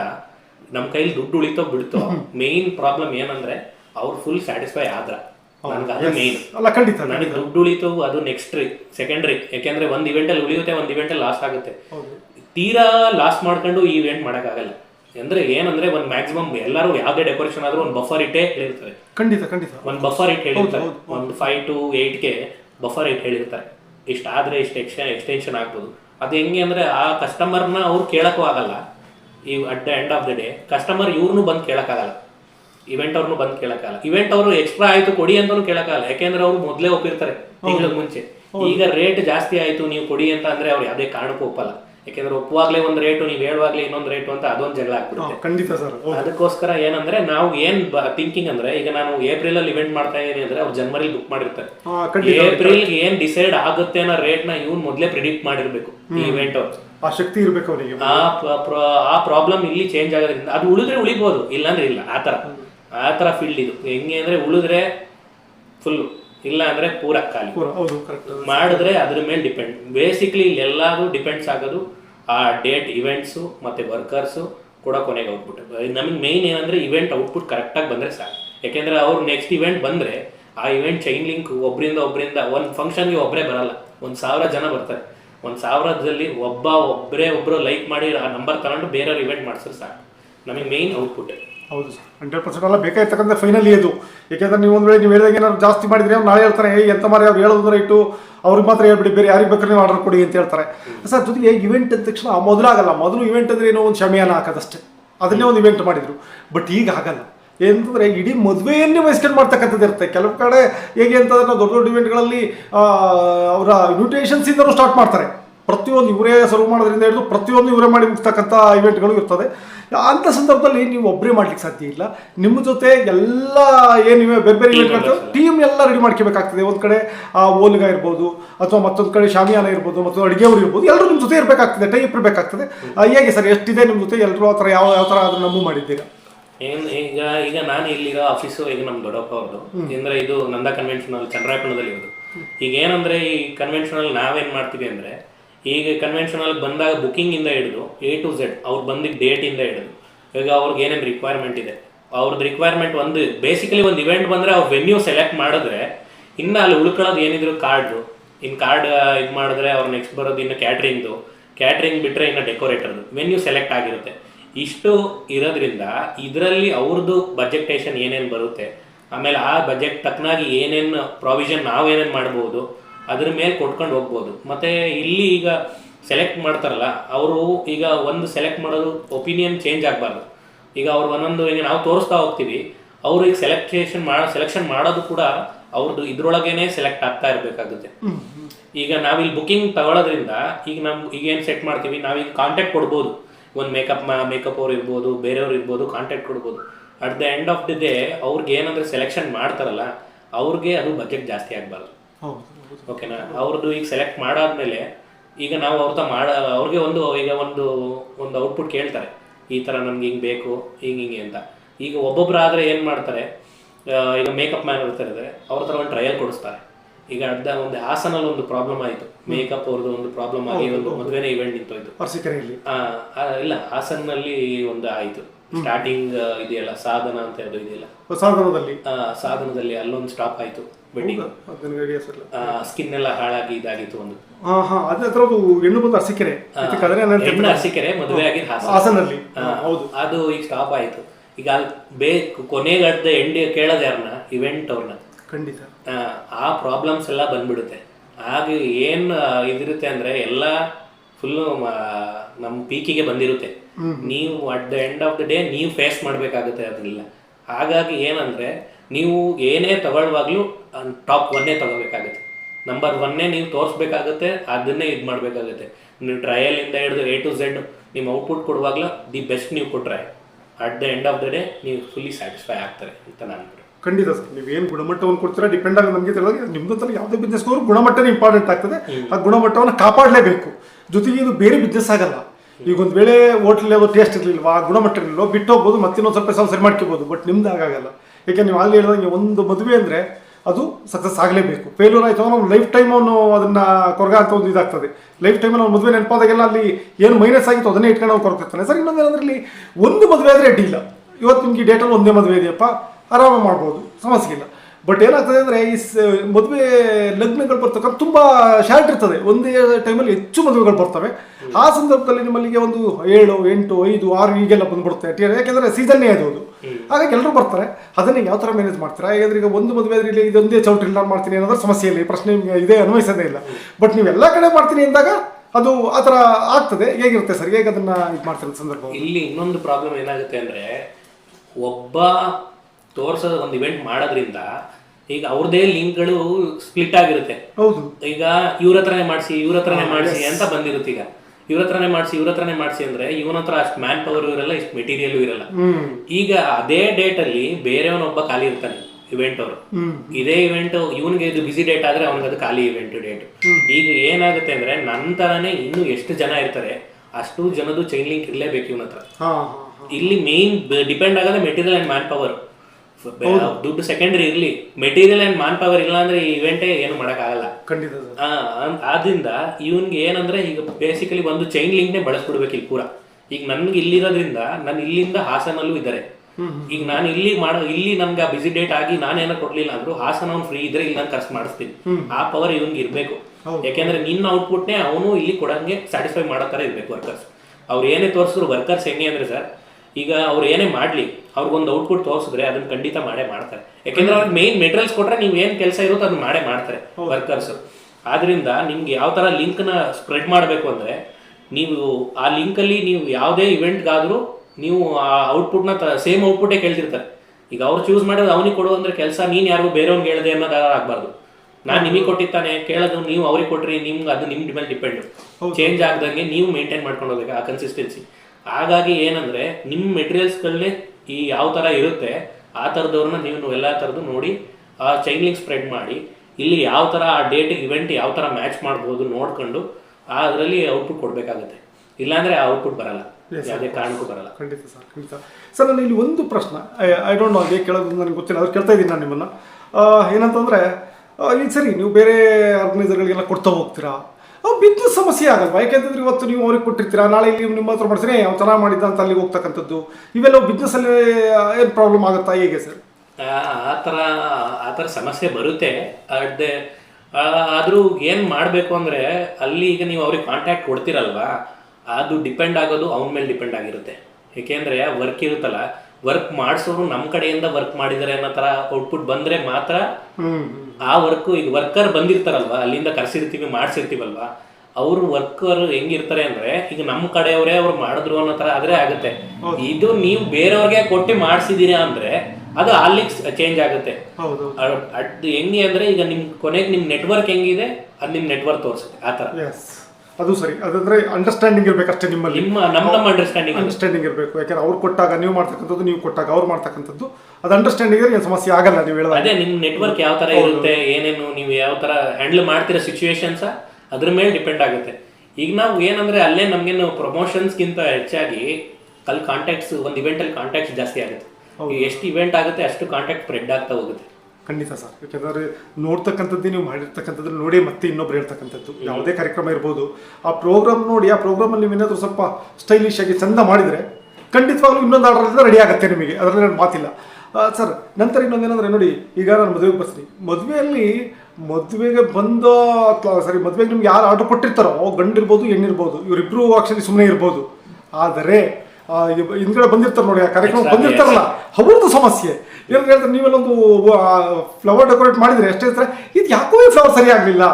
ನಮ್ಮ ಕೈಲಿ ದುಡ್ಡು ಉಳಿತೋ ಬಿಡ್ತೋ ಮೇನ್ ಪ್ರಾಬ್ಲಮ್ ಏನಂದ್ರೆ ಅವ್ರು ಫುಲ್ ಸ್ಯಾಟಿಸ್ಫೈ ಆದ್ರ. ನನ್ಗೆ ಅದು ಮೇಯ್ನ್ ಅಲ್ಲ ಖಂಡಿತ ನನಗೆ ದುಡ್ಡು ಉಳಿತು ಅದು ನೆಕ್ಸ್ಟ್ ಸೆಕೆಂಡ್ರಿ ಯಾಕೆಂದ್ರೆ ಒಂದು ಇವೆಂಟಲ್ಲಿ ಉಳಿಯುತ್ತೆ ಒಂದು ಇವೆಂಟಲ್ಲಿ ಲಾಸ್ ಆಗುತ್ತೆ. ತೀರಾ ಲಾಸ್ ಮಾಡ್ಕೊಂಡು ಈ ಇವೆಂಟ್ ಮಾಡೋಕ್ಕಾಗಲ್ಲ. ಅಂದ್ರೆ ಏನಂದ್ರೆ ಒಂದ್ ಮ್ಯಾಕ್ಸಿಮಮ್ ಎಲ್ಲರೂ ಯಾವ್ದೇ ಡೆಕೋರೇಷನ್ ಆದ್ರೂ ಒಂದು ಬಫರ್ ಇಟ್ಟೇ ಹೇಳಿರ್ತಾರೆ. ಖಂಡಿತ ಖಂಡಿತ. ಒಂದು ಬಫರ್ ಇಟ್ ಹೇಳಿರ್ತಾರೆ. ಒಂದು ಫೈವ್ ಟು ಏಯ್ಟ್ಗೆ ಬಫರ್ ಇಟ್ ಹೇಳಿರ್ತಾರೆ. ಇಷ್ಟಾದ್ರೆ ಇಷ್ಟು ಎಕ್ಸ್ಟ ಎಕ್ಸ್ಟೆನ್ಷನ್ ಆಗ್ಬೋದು. ಅದು ಹೆಂಗೆ ಅಂದ್ರೆ ಆ ಕಸ್ಟಮರ್ನ ಅವ್ರು ಕೇಳಕ್ಕೂ ಆಗಲ್ಲ. ಈ at the end of the day customer ಇವ್ರನ್ನೂ ಬಂದು ಕೇಳಕ್ಕಾಗಲ್ಲ. ಇವೆಂಟ್ ಅವ್ರನ್ನೂ ಬಂದು ಕೇಳಕ್ಕಾಗಲ್ಲ. ಇವೆಂಟ್ ಅವರು ಎಕ್ಸ್ಟ್ರಾ ಆಯ್ತು ಕೊಡಿ ಅಂತಲೂ ಕೇಳಕ್ಕಾಗಲ್ಲ. ಯಾಕೆಂದ್ರೆ ಅವ್ರು ಮೊದಲೇ ಒಪ್ಪಿರ್ತಾರೆ. ತಿಂಗಳ ಮುಂಚೆ. ಈಗ ರೇಟ್ ಜಾಸ್ತಿ ಆಯ್ತು ನೀವು ಕೊಡಿ ಅಂತ ಅಂದ್ರೆ ಅವ್ರು ಯಾವುದೇ ಕಾರಣಕ್ಕೂ ಒಪ್ಪಲ್ಲ. ಯಾಕೆಂದ್ರೆ ಒಪ್ಪುವಾಗ್ಲೇ ಒಂದು ರೇಟು ನೀವು ಹೇಳುವಾಗ್ಲೇ ಇನ್ನೊಂದು ರೇಟು ಅಂತ ಅದೊಂದು ಜಗಳ ಆಗ್ಬಿಡುತ್ತೆ. ಖಂಡಿತ ಸರ್ ಅದಕ್ಕೋಸ್ಕರ ಏನಂದ್ರೆ ನಾವು ಏನ್ ಥಿಂಕಿಂಗ್ ಅಂದ್ರೆ ಈಗ ನಾನು ಏಪ್ರಿಲ್ ಅಲ್ಲಿ ಇವೆಂಟ್ ಮಾಡ್ತಾ ಇದ್ದೀನಿ ಅಂದ್ರೆ ಅವ್ರು ಜನವರಿ ಬುಕ್ ಮಾಡಿರ್ತಾರೆ. ಏಪ್ರಿಲ್ ಏನ್ ಡಿಸೈಡ್ ಆಗುತ್ತೆ ಅನ್ನೋ ರೇಟ್ನ ಇವ್ನು ಮೊದ್ಲೇ ಪ್ರಿಡಿಕ್ಟ್ ಮಾಡಿರ್ಬೇಕು ಈ ಇವೆಂಟ್ ಆ ಶಕ್ತಿ ಇರಬೇಕು ಅವರಿಗೆ. ಆ ಪ್ರ- ಪ್ರ- ಆ ಪ್ರಾಬ್ಲಮ್ ಇಲ್ಲಿ ಚೇಂಜ್ ಆಗೋದ್ರಿಂದ ಅದು ಉಳಿದ್ರೆ ಉಳಿಬಹುದು ಇಲ್ಲಾಂದ್ರೆ ಇಲ್ಲ ಆ ತರ ಆ ತರ ಫೀಲ್ಡ್ ಇದು. ಹೆಂಗೆ ಅಂದ್ರೆ ಉಳಿದ್ರೆ ಫುಲ್ ಇಲ್ಲ ಅಂದ್ರೆ ಪೂರ ಖಾಲಿ. ಹೌದು ಕರೆಕ್ಟ್ ಮಾಡಿದ್ರೆ ಅದ್ರ ಮೇಲೆ ಡಿಪೆಂಡ್ ಬೇಸಿಕ್ಲಿ ಎಲ್ಲಾದ್ರೂ ಡಿಪೆಂಡ್ಸ್ ಆಗೋದು ಆ ಡೇಟ್ ಇವೆಂಟ್ಸು ಮತ್ತೆ ವರ್ಕರ್ಸು ಕೂಡ ಕೊನೆಗೆ ಔಟ್ಪುಟ್ ನಮಗೆ ಮೇಯ್ನ್ ಏನಂದ್ರೆ ಇವೆಂಟ್ ಔಟ್ಪುಟ್ ಕರೆಕ್ಟಾಗಿ ಬಂದ್ರೆ ಸಾಕು. ಯಾಕೆಂದ್ರೆ ಅವ್ರು ನೆಕ್ಸ್ಟ್ ಇವೆಂಟ್ ಬಂದ್ರೆ ಆ ಇವೆಂಟ್ ಚೈನ್ ಲಿಂಕ್ ಒಬ್ಬರಿಂದ ಒಬ್ಬರಿಂದ ಒಂದು ಫಂಕ್ಷನ್ಗೆ ಒಬ್ಬರೇ ಬರಲ್ಲ. ಒಂದು ಸಾವಿರ ಜನ ಬರ್ತಾರೆ. ಒಂದು ಸಾವಿರದಲ್ಲಿ ಒಬ್ಬ ಒಬ್ಬರೇ ಒಬ್ಬರು ಲೈಕ್ ಮಾಡಿ ಆ ನಂಬರ್ ತಗೊಂಡು ಬೇರೆಯವ್ರು ಇವೆಂಟ್ ಮಾಡಿಸಿದ್ರೆ ಸಾಕು. ನಮಗೆ ಮೇನ್ ಔಟ್ಪುಟ್ ಹೌದು ಸರ್. ಹಂಡ್ರೆಡ್ ಪರ್ಸೆಂಟ್ ಅಲ್ಲ, ಬೇಕಾಗಿರ್ತಕ್ಕಂಥ ಫೈನಲಿ ಇದು ಯಾಕೆಂದ್ರೆ ನೀವು ಒಂದು ವೇಳೆ ನೀವು ಹೇಳಿದಾಗ ಏನಾದ್ರು ಜಾಸ್ತಿ ಮಾಡಿದ್ರೆ ಅವ್ರು ನಾಳೆ ಹೇಳ್ತಾರೆ ಏ ಎಂತ ಮಾರಿ ಅವ್ರು ಹೇಳೋದ್ರ ಇಟ್ಟು ಅವ್ರಿಗೆ ಮಾತ್ರ ಹೇಳ್ಬಿಡಿ, ಬೇರೆ ಯಾರಿಗೆ ಬೇಕಾದ್ರೆ ಆರ್ಡರ್ ಕೊಡಿ ಅಂತ ಹೇಳ್ತಾರೆ. ಸರ್, ಜೊತೆಗೆ ಇವೆಂಟ್ ಅಂದ ತಕ್ಷಣ ಮೊದಲಾಗಲ್ಲ ಮೊದಲು ಇವೆಂಟ್ ಅಂದ್ರೆ ಏನೋ ಒಂದು ಶಮಿಯಾನ ಹಾಕೋದಷ್ಟೇ. ಅದನ್ನೇ ಒಂದು ಇವೆಂಟ್ ಮಾಡಿದ್ರು. ಬಟ್ ಈಗ ಆಗಲ್ಲ. ಏನಂತಂದರೆ ಇಡೀ ಮದುವೆಯನ್ನೇ ವಹಿಸ್ಕೊಂಡು ಮಾಡ್ತಕ್ಕಂಥದ್ದು ಇರುತ್ತೆ. ಕೆಲವು ಕಡೆ ಹೇಗೆ ಅಂತಂದ್ರೆ ನಾವು ದೊಡ್ಡ ದೊಡ್ಡ ಇವೆಂಟ್ಗಳಲ್ಲಿ ಅವರ ಇನ್ವಿಟೇಷನ್ಸ್ ಇಂದನೂ ಸ್ಟಾರ್ಟ್ ಮಾಡ್ತಾರೆ. ಪ್ರತಿಯೊಂದು ಇವರೇ ಸರ್ವ್ ಮಾಡೋದ್ರಿಂದ ಹಿಡಿದು ಪ್ರತಿಯೊಂದು ಇವರೇ ಮಾಡಿ ಮುಗಿಸ್ತಕ್ಕಂಥ ಇವೆಂಟ್ಗಳು ಇರ್ತದೆ. ಅಂಥ ಸಂದರ್ಭದಲ್ಲಿ ನೀವು ಒಬ್ಬರೇ ಮಾಡ್ಲಿಕ್ಕೆ ಸಾಧ್ಯ ಇಲ್ಲ. ನಿಮ್ಮ ಜೊತೆ ಎಲ್ಲ ಏನಿವೆ ಬೇರೆ ಬೇರೆ ಇವೆಂಟ್ ಟೀಮ್ ಎಲ್ಲ ರೆಡಿ ಮಾಡ್ಕೋಬೇಕಾಗ್ತದೆ. ಒಂದು ಕಡೆ ಆ ಓಲ್ಗ ಇರ್ಬೋದು ಅಥವಾ ಮತ್ತೊಂದು ಕಡೆ ಶಾಮಿಯಾನ ಇರ್ಬೋದು ಮತ್ತೊಂದು ಅಡುಗೆಯವರು ಇರ್ಬೋದು ಎಲ್ಲರೂ ನಿಮ್ಮ ಜೊತೆ ಇರಬೇಕಾಗ್ತದೆ ಟೈಪ್ ಇರಬೇಕಾಗ್ತದೆ. ಹೇಗೆ ಸರ್ ಎಷ್ಟಿದೆ ನಿಮ್ಮ ಜೊತೆ? ಎಲ್ಲರೂ ಆ ಥರ ಯಾವ ಯಾವ ಥರ ಅದನ್ನು ನಂಬು ಮಾಡಿದ್ದೀರಾ? ಏನು ಈಗ ಈಗ ನಾನು ಇಲ್ಲಿರೋ ಆಫೀಸು ಈಗ ನಮ್ಮ ದೊಡ್ಡಪ್ಪ ಅವ್ರದ್ದು ಅಂದರೆ ಇದು ನಂದ ಕನ್ವೆನ್ಷನಲ್ ಚಂದ್ರಾಪಣದಲ್ಲಿ ಇರೋದು. ಈಗ ಏನಂದ್ರೆ ಈ ಕನ್ವೆನ್ಷನಲ್ ನಾವೇನು ಮಾಡ್ತೀವಿ ಅಂದ್ರೆ ಈಗ ಕನ್ವೆನ್ಷನಲ್ ಬಂದಾಗ ಬುಕಿಂಗ್ ಇಂದ ಹಿಡಿದು ಎ ಟು ಝೆಡ್ ಅವ್ರು ಬಂದಿದ್ದ ಡೇಟ್ ಇಂದ ಹಿಡಿದು, ಈಗ ಅವ್ರಿಗೆ ಏನೇನು ರಿಕ್ವೈರ್ಮೆಂಟ್ ಇದೆ? ಅವ್ರದ್ದು ರಿಕ್ವೈರ್ಮೆಂಟ್ ಒಂದು ಬೇಸಿಕಲಿ ಒಂದು ಇವೆಂಟ್ ಬಂದರೆ ಅವ್ರು ವೆನ್ಯೂ ಸೆಲೆಕ್ಟ್ ಮಾಡಿದ್ರೆ ಇನ್ನು ಅಲ್ಲಿ ಉಳ್ಕೊಳ್ಳೋದು ಏನಿದ್ರು ಕಾರ್ಡು ಇನ್ನು ಕಾರ್ಡ್ ಇದು ಮಾಡಿದ್ರೆ ಅವ್ರು ನೆಕ್ಸ್ಟ್ ಬರೋದು ಇನ್ನು ಕ್ಯಾಟ್ರಿಂಗ್ದು ಕ್ಯಾಟ್ರಿಂಗ್ ಬಿಟ್ಟರೆ ಇನ್ನು ಡೆಕೋರೇಟರ್ದು ವೆನ್ಯೂ ಸೆಲೆಕ್ಟ್ ಆಗಿರುತ್ತೆ. ಇಷ್ಟು ಇರೋದ್ರಿಂದ ಇದರಲ್ಲಿ ಅವ್ರದ್ದು ಬಜೆಟೇಷನ್ ಏನೇನು ಬರುತ್ತೆ? ಆಮೇಲೆ ಆ ಬಜೆಟ್ ತಕ್ಕನಾಗಿ ಏನೇನು ಪ್ರಾವಿಷನ್ ನಾವೇನೇನು ಮಾಡ್ಬೋದು? ಅದ್ರ ಮೇಲೆ ಕೊಟ್ಕೊಂಡು ಹೋಗ್ಬೋದು. ಮತ್ತೆ ಇಲ್ಲಿ ಈಗ ಸೆಲೆಕ್ಟ್ ಮಾಡ್ತಾರಲ್ಲ ಅವರು ಈಗ ಒಂದು ಸೆಲೆಕ್ಟ್ ಮಾಡೋದು ಒಪಿನಿಯನ್ ಚೇಂಜ್ ಆಗಬಾರ್ದು. ಈಗ ಅವ್ರು ಒಂದೊಂದು ಈಗ ನಾವು ತೋರಿಸ್ತಾ ಹೋಗ್ತೀವಿ ಅವರು ಈಗ ಸೆಲೆಕ್ಟೇಷನ್ ಮಾಡೋ ಸೆಲೆಕ್ಷನ್ ಮಾಡೋದು ಕೂಡ ಅವ್ರದ್ದು ಇದ್ರೊಳಗೇನೆ ಸೆಲೆಕ್ಟ್ ಆಗ್ತಾ ಇರಬೇಕಾಗುತ್ತೆ. ಈಗ ನಾವಿಲ್ಲಿ ಬುಕಿಂಗ್ ತಗೊಳ್ಳೋದ್ರಿಂದ ಈಗ ನಮ್ ಈಗ ಏನು ಸೆಟ್ ಮಾಡ್ತೀವಿ ನಾವೀಗ ಕಾಂಟ್ಯಾಕ್ಟ್ ಕೊಡ್ಬೋದು. ಒಂದು ಮೇಕಪ್ ಮೇಕಪ್ ಅವ್ರು ಇರ್ಬೋದು ಬೇರೆಯವ್ರು ಇರ್ಬೋದು ಕಾಂಟ್ಯಾಕ್ಟ್ ಕೊಡ್ಬೋದು. At the end of the day ಅವ್ರಿಗೆ ಏನಂದ್ರೆ ಸೆಲೆಕ್ಷನ್ ಮಾಡ್ತಾರಲ್ಲ ಅವ್ರಿಗೆ ಅದು ಬಜೆಟ್ ಜಾಸ್ತಿ ಆಗಬಾರ್ದು. ಹೌದು. ಓಕೆನಾ ಅವ್ರದ್ದು ಈಗ ಸೆಲೆಕ್ಟ್ ಮಾಡಾದ್ಮೇಲೆ ಈಗ ನಾವು ಅವ್ರತ ಮಾಡ ಅವ್ರಿಗೆ ಒಂದು ಈಗ ಒಂದು ಒಂದು ಔಟ್ಪುಟ್ ಕೇಳ್ತಾರೆ. ಈ ಥರ ನಮ್ಗೆ ಹಿಂಗೆ ಬೇಕು ಹಿಂಗೆ ಹಿಂಗೆ ಅಂತ. ಈಗ ಒಬ್ಬೊಬ್ರು ಆದರೆ ಏನು ಮಾಡ್ತಾರೆ ಈಗ ಮೇಕಪ್ ಮ್ಯಾನ್ ಇರ್ತಾರೆ ಅವ್ರ ಥರ ಒಂದು ಟ್ರಯಲ್ ಕೊಡಿಸ್ತಾರೆ. ಈಗ ಅರ್ಧ ಒಂದು ಹಾಸನಲ್ಲಿ ಒಂದು ಪ್ರಾಬ್ಲಮ್ ಆಯಿತು. ಮೇಕಪ್ ಅವ್ರದ್ದು ಒಂದು ಪ್ರಾಬ್ಲಮ್ ಆಗಿ ಒಂದು ಮದುವೆನೇ ಇವೆಂಟ್ ನಿಂತೋಯ್ತು. ಇಲ್ಲ ಹಾಸನ್ನಲ್ಲಿ ಒಂದು ಆಯಿತು. ಸ್ಟಾರ್ಟಿಂಗ್ ಇದೆಯಲ್ಲ ಸಾಧನ ಅಂತ ಹೇಳೋದು ಇದೆಯಲ್ಲ. ಸಾಧನದಲ್ಲಿ. ಸಾಧನದಲ್ಲಿ ಅಲ್ಲೊಂದು ಸ್ಟಾಪ್ ಆಯಿತು. ಸ್ಕಿನ್ ಎಲ್ಲ. ಹಾಳಾಗಿ ಇದಾಗಿತ್ತು ಒಂದು. ಹಾ ಹಾ ಅದೇ ಹತ್ರದ್ದು ಹೆಣ್ಣು ಬಂದು ಅರಸಿಕೆರೆ. ನಾನು ಹೆಣ್ಣು ಅರಸಿಕೆರೆ ಮದುವೆ ಆಗಿ ಹಾಸನಲ್ಲಿ. ಹೌದು. ಅದು ಈಗ ಸ್ಟಾಪ್ ಆಯ್ತು. ಈಗ ಅಲ್ಲಿ ಬೇಕು ಕೊನೆಗಡ್ದ ಎಂಡಿ ಕೇಳೋದು ಯಾರನ್ನ? ಇವೆಂಟ್ ಅವ್ರನ್ನ. ಖಂಡಿತ. ಆ ಪ್ರಾಬ್ಲಮ್ಸ್ ಎಲ್ಲ ಬಂದ್ಬಿಡುತ್ತೆ. ಆಗ ಏನು ಇದಿರುತ್ತೆ ಅಂದ್ರೆ ಎಲ್ಲ ಫುಲ್ಲು ನಮ್ಮ ಪೀಕಿಗೆ ಬಂದಿರುತ್ತೆ. ನೀವು at the end of the day ನೀವು ಫೇಸ್ ಮಾಡಬೇಕಾಗುತ್ತೆ ಅದನ್ನೆಲ್ಲ ಹಾಗಾಗಿ ಏನಂದ್ರೆ ನೀವು ಏನೇ ತಗೊಳ್ಳುವಾಗಲೂ ಟಾಪ್ ಒನ್ನೇ ತಗೋಬೇಕಾಗುತ್ತೆ. ನಂಬರ್ ಒನ್ನೇ ನೀವು ತೋರಿಸ್ಬೇಕಾಗುತ್ತೆ ಅದನ್ನೇ ಇದು ಮಾಡಬೇಕಾಗುತ್ತೆ. ನೀವು ಟ್ರಯಲಿಂದ ಹಿಡಿದು ಎ ಟು ಝೆಡ್ ನಿಮ್ಮ ಔಟ್ಪುಟ್ ಕೊಡುವಾಗಲೂ ದಿ ಬೆಸ್ಟ್ ನೀವು ಕೊಟ್ಟರೆ at the end of the day ನೀವು ಫುಲ್ಲಿ ಸ್ಯಾಟಿಸ್ಫೈ ಆಗ್ತಾರೆ ಅಂತ ನಾನು ಖಂಡಿತ ಸರ್ ನೀವು ಏನು ಗುಣಮಟ್ಟವನ್ನು ಕೊಡ್ತೀರಾ ಡಿಪೆಂಡ್ ಆಗಿ ನಮಗೆ ತಿಳಿದಾಗ ತಲೆ ಯಾವುದೇ ಬಿಸ್ನೆಸ್ ಹೋದ್ರು ಗುಣಮಟ್ಟನೇ ಇಂಪಾರ್ಟೆಂಟ್ ಆಗ್ತದೆ. ಆ ಗುಣಮಟ್ಟವನ್ನು ಕಾಪಾಡಲೇಬೇಕು. ಜೊತೆಗೆ ಇದು ಬೇರೆ ಬಿಸ್ನೆಸ್ ಆಗಲ್ಲ. ಈಗ ಒಂದು ವೇಳೆ ಹೋಟ್ಲಲ್ಲಿ ಅದು ಟೇಸ್ಟ್ ಇರಲಿಲ್ವಾ ಗುಣಮಟ್ಟ ಇರಲಿಲ್ವ ಬಿಟ್ಟು ಹೋಗ್ಬೋದು ಮತ್ತೆ ಇನ್ನೊಂದು ಸ್ವಲ್ಪ ಸ್ವಲ್ಪ ಸರಿ ಮಾಡ್ಕೋಬೋದು ಬಟ್ ನಿಮ್ದು ಆಗಾಗಲ್ಲ ಯಾಕೆ ನೀವು ಅಲ್ಲಿ ಹೇಳಿದಂಗೆ ಒಂದು ಮದುವೆ ಅಂದರೆ ಅದು ಸಕ್ಸಸ್ ಆಗಲೇಬೇಕು. ಫೇಲ್ಯೂರ್ ಆಯಿತು ನಾವು ಲೈಫ್ ಟೈಮ್ ಅವನು ಅದನ್ನು ಕೊರಗ ಅಂತ ಒಂದು ಇದಾಗ್ತದೆ. ಲೈಫ್ ಟೈಮಲ್ಲಿ ಅವ್ನು ಮದುವೆ ನೆನಪಾದಾಗೆಲ್ಲ ಅಲ್ಲಿ ಏನು ಮೈನಸ್ ಆಗಿತ್ತು ಅದನ್ನೇ ಇಟ್ಕೊಂಡು ಅವ್ನು ಕೊರಗ್ತಿರ್ತಾನೆ. ಸರ್, ಇನ್ನೊಂದು ಏನಂದ್ರಲ್ಲಿ ಒಂದು ಮದುವೆ ಆದರೆ ಅಡ್ಡಿ ಇಲ್ಲ ಇವತ್ತು ನಿಮಗೆ ಡೇಟಲ್ಲಿ ಒಂದೇ ಮದುವೆ ಇದೆಯಪ್ಪ. ಆರಾಮ ಮಾಡ್ಬೋದು. ಸಮಸ್ಯೆ ಇಲ್ಲ. ಬಟ್ ಏನಾಗ್ತದೆ ಅಂದರೆ ಈ ಮದುವೆ ಲಗ್ನಗಳು ಬರ್ತಕ್ಕಂಥ ತುಂಬ ಶಾರ್ಟ್ ಇರ್ತದೆ. ಒಂದೇ ಟೈಮಲ್ಲಿ ಹೆಚ್ಚು ಮದುವೆಗಳು ಬರ್ತವೆ. ಆ ಸಂದರ್ಭದಲ್ಲಿ ನಿಮ್ಮಲ್ಲಿಗೆ ಒಂದು ಏಳು, ಎಂಟು, ಐದು, ಆರು ಹೀಗೆಲ್ಲ ಬಂದುಬಿಡುತ್ತೆ. ಯಾಕೆಂದರೆ ಸೀಸನ್ನೇ ಅದು ಅದು. ಹಾಗಾಗಿ ಎಲ್ಲರೂ ಬರ್ತಾರೆ. ಅದನ್ನು ಯಾವ ಥರ ಮ್ಯಾನೇಜ್ ಮಾಡ್ತೀರಾ? ಯಾಕಂದ್ರೆ ಈಗ ಒಂದು ಮದುವೆ ಆದ್ರೆ ಇಲ್ಲಿ ಇದೊಂದೇ ಚೌಟ್ರಿ ನಾನು ಮಾಡ್ತೀನಿ ಅನ್ನೋದ್ರ ಸಮಸ್ಯೆ ಇಲ್ಲ ಪ್ರಶ್ನೆ ನಿಮಗೆ ಇದೇ ಅನ್ವಯಿಸೋದೇ ಇಲ್ಲ. ಬಟ್ ನೀವು ಎಲ್ಲ ಕಡೆ ಮಾಡ್ತೀನಿ ಅಂದಾಗ ಅದು ಆ ಥರ ಆಗ್ತದೆ. ಹೇಗಿರುತ್ತೆ ಸರ್? ಹೇಗೆ ಅದನ್ನು ಇದು ಮಾಡ್ತಿರೋ ಸಂದರ್ಭ ಇಲ್ಲಿ ಇನ್ನೊಂದು ಪ್ರಾಬ್ಲಮ್ ಏನಾಗುತ್ತೆ ಅಂದ್ರೆ, ಒಬ್ಬ ತೋರ್ಸೋದು ಒಂದು ಇವೆಂಟ್ ಮಾಡೋದ್ರಿಂದ ಈಗ ಅವ್ರದೇ ಲಿಂಕ್ಗಳು ಸ್ಪ್ಲಿಟ್ ಆಗಿರುತ್ತೆ. ಹೌದು. ಈಗ ಇವ್ರ ಹತ್ರನೇ ಮಾಡಿಸಿ ಇವ್ರ ಹತ್ರನೇ ಮಾಡಿಸಿ ಅಂತ ಬಂದಿರುತ್ತೆ ಈಗ. ಇವ್ರ ಹತ್ರನೇ ಮಾಡಿಸಿ ಇವ್ರ ಹತ್ರನೇ ಮಾಡಿಸಿ ಅಂದ್ರೆ ಇವನ ಹತ್ರ ಅಷ್ಟು ಮ್ಯಾನ್ ಪವರ್ ಇರಲ್ಲ ಇಷ್ಟು ಮೆಟೀರಿಯಲ್ ಇರಲ್ಲ. ಈಗ ಅದೇ ಡೇಟ್ ಅಲ್ಲಿ ಬೇರೆಯವನೊಬ್ಬ ಖಾಲಿ ಇರ್ತಾನೆ ಇವೆಂಟ್ ಅವರು. ಇದೇ ಇವೆಂಟ್ ಇವನಿಗೆ ಇದು ಬಿಸಿ ಡೇಟ್ ಆದ್ರೆ ಅವನಿಗೆ ಅದು ಖಾಲಿ ಇವೆಂಟ್ ಡೇಟ್ ಈಗ ಏನಾಗುತ್ತೆ ಅಂದ್ರೆ ನಂತರನೇ ಇನ್ನು ಎಷ್ಟು ಜನ ಇರ್ತಾರೆ ಅಷ್ಟು ಜನದು ಚೈನ್ ಲಿಂಕ್ ಇರಲೇಬೇಕು ಇವನ ಹತ್ರ. ಇಲ್ಲಿ ಮೇನ್ ಡಿಪೆಂಡ್ ಆಗೋದೇ ಮೆಟೀರಿಯಲ್ ಅಂಡ್ ಮ್ಯಾನ್ ಪವರ್ ದುಡ್ಡು ಸೆಕೆಂಡರಿ ಇರಲಿ ಮೆಟೀರಿಯಲ್ ಅಂಡ್ ಮ್ಯಾನ್ ಪವರ್ ಇಲ್ಲ ಅಂದ್ರೆ ಈ ಇವೆಂಟೇ ಏನು ಮಾಡೋಕ್ಕಾಗಲ್ಲ. ಖಂಡಿತ ಸರ್. ಆ, ಆದ್ರಿಂದ ಇವನ್ಗೆ ಏನಂದ್ರೆ ಈಗ ಬೇಸಿಕಲಿ ಒಂದು ಚೈನ್ ಲಿಂಕ್ನೇ ಬಳಸ್ಬಿಡ್ಬೇಕು ಇಲ್ಲಿ ಪೂರ. ಈಗ ನನ್ಗೆ ಇಲ್ಲಿರೋದ್ರಿಂದ ನಾನು ಇಲ್ಲಿಂದ ಹಾಸನಲ್ಲೂ ಇದ್ದಾರೆ. ಈಗ ನಾನು ಇಲ್ಲಿ ಮಾಡೋ ಇಲ್ಲಿ ನನ್ಗೆ ಬಿಸಿ ಡೇಟ್ ಆಗಿ ನಾನೇನೋ ಕೊಡ್ಲಿಲ್ಲ ಅಂದ್ರು ಹಾಸನ ಅವ್ನು ಫ್ರೀ ಇದ್ರೆ ಇಲ್ಲಿ ನಾನು ಖರ್ಚು ಮಾಡಿಸ್ತೀನಿ. ಆ ಪವರ್ ಇವನ್ಗೆ ಇರಬೇಕು. ಯಾಕೆಂದ್ರೆ ನಿನ್ನ ಔಟ್ಪುಟ್ನೇ ಅವನು ಇಲ್ಲಿ ಕೊಡಂಗೆ ಸ್ಯಾಟಿಸ್ಫೈ ಮಾಡೋ ಥರ ಇರ್ಬೇಕು ವರ್ಕರ್ಸ್ ಅವ್ರು ಏನೇ ತೋರಿಸಿದ್ರು ವರ್ಕರ್ಸ್ ಹೆಂಗೆ ಅಂದ್ರೆ ಸರ್ ಈಗ ಅವ್ರು ಏನೇ ಮಾಡಲಿ ಅವ್ರಿಗೊಂದು ಔಟ್ಪುಟ್ ತೋರಿಸಿದ್ರೆ ಅದನ್ನ ಖಂಡಿತ ಮಾಡೇ ಮಾಡ್ತಾರೆ. ಯಾಕೆಂದ್ರೆ ಅವ್ರಿಗೆ ಮೇನ್ ಮೆಟೀರಿಯಲ್ಸ್ ಕೊಟ್ರೆ ನೀವು ಏನು ಕೆಲಸ ಇರುತ್ತೆ ಅದನ್ನ ಮಾಡೇ ಮಾಡ್ತಾರೆ ವರ್ಕರ್ಸ್ ಆದ್ರಿಂದ ನಿಮ್ಗೆ ಯಾವ ತರ ಲಿಂಕ್ನ ಸ್ಪ್ರೆಡ್ ಮಾಡಬೇಕು ಅಂದ್ರೆ ನೀವು ಆ ಲಿಂಕ್ ಅಲ್ಲಿ ನೀವು ಯಾವುದೇ ಇವೆಂಟ್ಗಾದ್ರೂ ನೀವು ಆ ಔಟ್ಪುಟ್ನ ಸೇಮ್ ಔಟ್ಪುಟೇ ಕೇಳ್ತಿರ್ತಾರೆ. ಈಗ ಅವ್ರು ಚೂಸ್ ಮಾಡೋದು ಅವನಿಗೆ ಕೊಡು ಅಂದ್ರೆ ಕೆಲಸ ನೀನು ಯಾರಿಗೂ ಬೇರೆಯವ್ನಿಗೆ ಹೇಳಿದೆ ಅನ್ನೋದು ಆಗ್ಬಾರ್ದು. ನಾನು ನಿಮಗೆ ಕೊಟ್ಟಿರ್ತಾನೆ ಕೇಳೋದು ನೀವು ಅವ್ರಿಗೆ ಕೊಟ್ರಿ ನಿಮ್ಗೆ ಅದು ನಿಮ್ಮ ಮೇಲೆ ಡಿಪೆಂಡ್ ಚೇಂಜ್ ಆಗ್ದಂಗೆ ನೀವು ಮೇಂಟೈನ್ ಮಾಡ್ಕೊಂಡು ಹೋಗ್ಬೇಕು ಆ ಕನ್ಸಿಸ್ಟೆನ್ಸಿ ಹಾಗಾಗಿ ಏನಂದ್ರೆ ನಿಮ್ಮ ಮೆಟೀರಿಯಲ್ಸ್ಗಳನ್ನೇ ಈ ಯಾವ ತರ ಇರುತ್ತೆ ಆ ಥರದವ್ರನ್ನ ನೀವು ಎಲ್ಲ ಥರದ್ದು ನೋಡಿ ಆ ಚೈನ್ ಲಿಂಕ್ ಸ್ಪ್ರೆಡ್ ಮಾಡಿ ಇಲ್ಲಿ ಯಾವ ಥರ ಆ ಡೇಟ್ ಇವೆಂಟ್ ಯಾವ ಥರ ಮ್ಯಾಚ್ ಮಾಡ್ಬೋದು ನೋಡ್ಕೊಂಡು ಅದರಲ್ಲಿ ಔಟ್ಪುಟ್ ಕೊಡಬೇಕಾಗುತ್ತೆ. ಇಲ್ಲಾಂದ್ರೆ ಆ ಔಟ್ಪುಟ್ ಬರಲ್ಲ. ಯಾವುದೇ ಕಾರಣಕ್ಕೂ ಬರಲ್ಲ. ಖಂಡಿತ ಸರ್ ಖಂಡಿತ. ಸರ್ ನಾನು ಇಲ್ಲಿ ಒಂದು ಪ್ರಶ್ನೆ ಐ ಡೋಂಟ್ ನೋ ಅದೇ ಕೇಳೋದು ನನಗೆ ಗೊತ್ತಿಲ್ಲ ಅದ್ರ ಕೇಳ್ತಾ ಇದ್ದೀನಿ ನಾನು ನಿಮ್ಮನ್ನು. ಏನಂತಂದರೆ ಈಗ ಸರಿ ನೀವು ಬೇರೆ ಆರ್ಗನೈಸರ್ಗಳಿಗೆಲ್ಲ ಕೊಡ್ತಾ ಹೋಗ್ತೀರಾ? ಬಿಸ್ನೆಸ್ ಸಮಸ್ಯೆ ಆಗಲ್ವಾ? ಯಾಕೆಂತಂದ್ರೆ ಇವತ್ತು ನೀವು ಅವ್ರಿಗೆ ಕೊಟ್ಟಿರ್ತೀರಾ? ನಾಳೆ ಇಲ್ಲಿ ನಿಮ್ಮ ಹತ್ರ ಮಾಡಿಸ್ರೆ ಅವ್ನು ಚೆನ್ನಾಗಿ ಮಾಡಿದ್ದ ಅಂತ ಅಲ್ಲಿಗೆ ಹೋಗ್ತಕ್ಕಂಥದ್ದು. ಇವೆಲ್ಲ ಬಿಸ್ನೆಸ್ಸಲ್ಲಿ ಏನು ಪ್ರಾಬ್ಲಮ್ ಆಗುತ್ತಾ? ಹೇಗೆ ಸರ್? ಆ- ಥರ ಆ ಥರ ಸಮಸ್ಯೆ ಬರುತ್ತೆ. ಅದೇ ಆದರೂ ಏನು ಮಾಡಬೇಕು ಅಂದರೆ ಅಲ್ಲಿ ಈಗ ನೀವು ಅವ್ರಿಗೆ ಕಾಂಟ್ಯಾಕ್ಟ್ ಕೊಡ್ತೀರಲ್ವಾ? ಅದು ಡಿಪೆಂಡ್ ಆಗೋದು ಅವನ ಮೇಲೆ ಡಿಪೆಂಡ್ ಆಗಿರುತ್ತೆ. ಏಕೆಂದರೆ ವರ್ಕ್ ಇರುತ್ತಲ್ಲ. ವರ್ಕ್ ಮಾಡಿಸೋರು ನಮ್ಮ ಕಡೆಯಿಂದ ವರ್ಕ್ ಮಾಡಿದರೆ ಅನ್ನೋ ಥರ ಔಟ್ಪುಟ್ ಬಂದರೆ ಮಾತ್ರ ಆ ವರ್ಕು ಈಗ ವರ್ಕರ್ ಬಂದಿರ್ತಾರಲ್ವಾ ಅಲ್ಲಿಂದ ಕರೆಸಿರ್ತೀವಿ ಮಾಡಿಸಿರ್ತೀವಲ್ವ ಅವರು ವರ್ಕರ್ ಹೆಂಗಿರ್ತಾರೆ ಅಂದ್ರೆ ಈಗ ನಮ್ಮ ಕಡೆಯವರೇ ಅವ್ರು ಮಾಡಿದ್ರು ಅನ್ನೋ ತರ ಆದ್ರೆ ಆಗುತ್ತೆ. ಇದು ನೀವು ಬೇರೆಯವ್ರಿಗೆ ಕೊಟ್ಟು ಮಾಡಿಸಿದೀರಾ ಅಂದ್ರೆ ಅದು ಅಲ್ಲಿ ಚೇಂಜ್ ಆಗುತ್ತೆ. ಹೌದು. ಅದ್- ಹೆಂಗೆ ಅಂದ್ರೆ ಈಗ ನಿಮ್ ಕೊನೆಗೆ ನಿಮ್ ನೆಟ್ವರ್ಕ್ ಹೆಂಗಿದೆ ಅದು ನಿಮ್ ನೆಟ್ವರ್ಕ್ ತೋರಿಸುತ್ತೆ ಆ ತರ. ಅದು ಸರಿ. ಅದಂದ್ರೆ ಅಂಡರ್ಸ್ಟ್ಯಾಂಡಿಂಗ್ ಇರಬೇಕಷ್ಟೇ ನಿಮ್ಮಲ್ಲಿ. ನಿಮ್ಮ ನಮ್ಮ ನಮ್ಮ ಅಂಡರ್ಸ್ಟ್ಯಾಂಡಿಂಗ್ ಅಂಡರ್ಸ್ಟ್ಯಾಂಡಿಂಗ್ ಇರಬೇಕು. ಯಾಕಂದ್ರೆ ಅವ್ರು ಕೊಟ್ಟಾಗ ನೀವು ಮಾಡ್ತಕ್ಕಂಥದ್ದು ನೀವು ಕೊಟ್ಟಾಗ ಅವ್ರು ಮಾಡ್ತಕ್ಕಂಥದ್ದು. ಅದು ಅಂಡರ್ಸ್ಟ್ಯಾಂಡಿಂಗ್ ಏನು ಸಮಸ್ಯೆ ಆಗಲ್ಲ ನೀವು ಹೇಳಿದ ಅದೇ ನಿಮ್ಮ ನೆಟ್ವರ್ಕ್ ಯಾವ ತರ ಇರುತ್ತೆ ಏನೇನು ನೀವು ಯಾವ ತರ ಹ್ಯಾಂಡಲ್ ಮಾಡ್ತಿರೋ ಸಿಚುವೇಶನ್ಸ್ ಅದ್ರ ಮೇಲೆ ಡಿಪೆಂಡ್ ಆಗುತ್ತೆ. ಈಗ ನಾವು ಏನಂದ್ರೆ ಅಲ್ಲೇ ನಮ್ಗೇನು ಪ್ರಮೋಷನ್ಸ್ಗಿಂತ ಹೆಚ್ಚಾಗಿ ಅಲ್ಲಿ ಕಾಂಟ್ಯಾಕ್ಟ್ಸ್ ಒಂದು ಇವೆಂಟ್ ಅಲ್ಲಿ ಕಾಂಟ್ಯಾಕ್ಟ್ಸ್ ಜಾಸ್ತಿ ಆಗುತ್ತೆ. ಎಷ್ಟು ಇವೆಂಟ್ ಆಗುತ್ತೆ ಅಷ್ಟು ಕಾಂಟ್ಯಾಕ್ಟ್ ಸ್ಪ್ರೆಡ್ ಆಗ್ತಾ ಹೋಗುತ್ತೆ. ಖಂಡಿತ ಸರ್. ಯಾಕೆಂದರೆ ನೋಡ್ತಕ್ಕಂಥದ್ದು ನೀವು ಮಾಡಿರ್ತಕ್ಕಂಥದ್ದು ನೋಡಿ ಮತ್ತೆ ಇನ್ನೊಬ್ರು ಹೇಳ್ತಕ್ಕಂಥದ್ದು. ಯಾವುದೇ ಕಾರ್ಯಕ್ರಮ ಇರ್ಬೋದು. ಆ ಪ್ರೋಗ್ರಾಮ್ ನೋಡಿ ಆ ಪ್ರೋಗ್ರಾಮಲ್ಲಿ ನೀವು ಏನಾದರೂ ಸ್ವಲ್ಪ ಸ್ಟೈಲಿಶ್ ಆಗಿ ಚಂದ ಮಾಡಿದರೆ ಖಂಡಿತವಾಗ್ಲೂ ಇನ್ನೊಂದು ಆರ್ಡರ್ ರೆಡಿ ಆಗುತ್ತೆ ನಿಮಗೆ. ಅದರಲ್ಲಿ ನನ್ನ ಮಾತಿಲ್ಲ. ಸರ್ ನಂತರ ಇನ್ನೊಂದೇನಂದ್ರೆ ನೋಡಿ ಈಗ ನಾನು ಮದುವೆಗೆ ಬರ್ತೀನಿ. ಮದುವೆಯಲ್ಲಿ ಮದುವೆಗೆ ಬಂದ ಸರಿ ಮದುವೆಗೆ ನಿಮ್ಗೆ ಯಾರು ಆರ್ಡರ್ ಕೊಟ್ಟಿರ್ತಾರೋ ಗಂಡಿರ್ಬೋದು ಹೆಣ್ಣಿರ್ಬೋದು ಇವರಿಬ್ಬರು ಆಕ್ಚುಲಿ ಸುಮ್ಮನೆ ಇರ್ಬೋದು. ಆದರೆ ಹಿಂದ್ಗಡೆ ಬಂದಿರ್ತಾರೆ ನೋಡಿ ಆ ಕಾರ್ಯಕ್ರಮ ಬಂದಿರ್ತಾರಲ್ಲ ಅವ್ರದ್ದು ಸಮಸ್ಯೆ. ಏನಂತ ಹೇಳ್ತಾರೆ ನೀವೆಲ್ಲೊಂದು ಫ್ಲವರ್ ಡೆಕೋರೇಟ್ ಮಾಡಿದ್ರೆ ಎಷ್ಟೇ ಇರ್ತಾರೆ ಇದು ಯಾಕೋ ಈ ಫ್ಲವರ್ ಸರಿ ಆಗಲಿಲ್ಲ?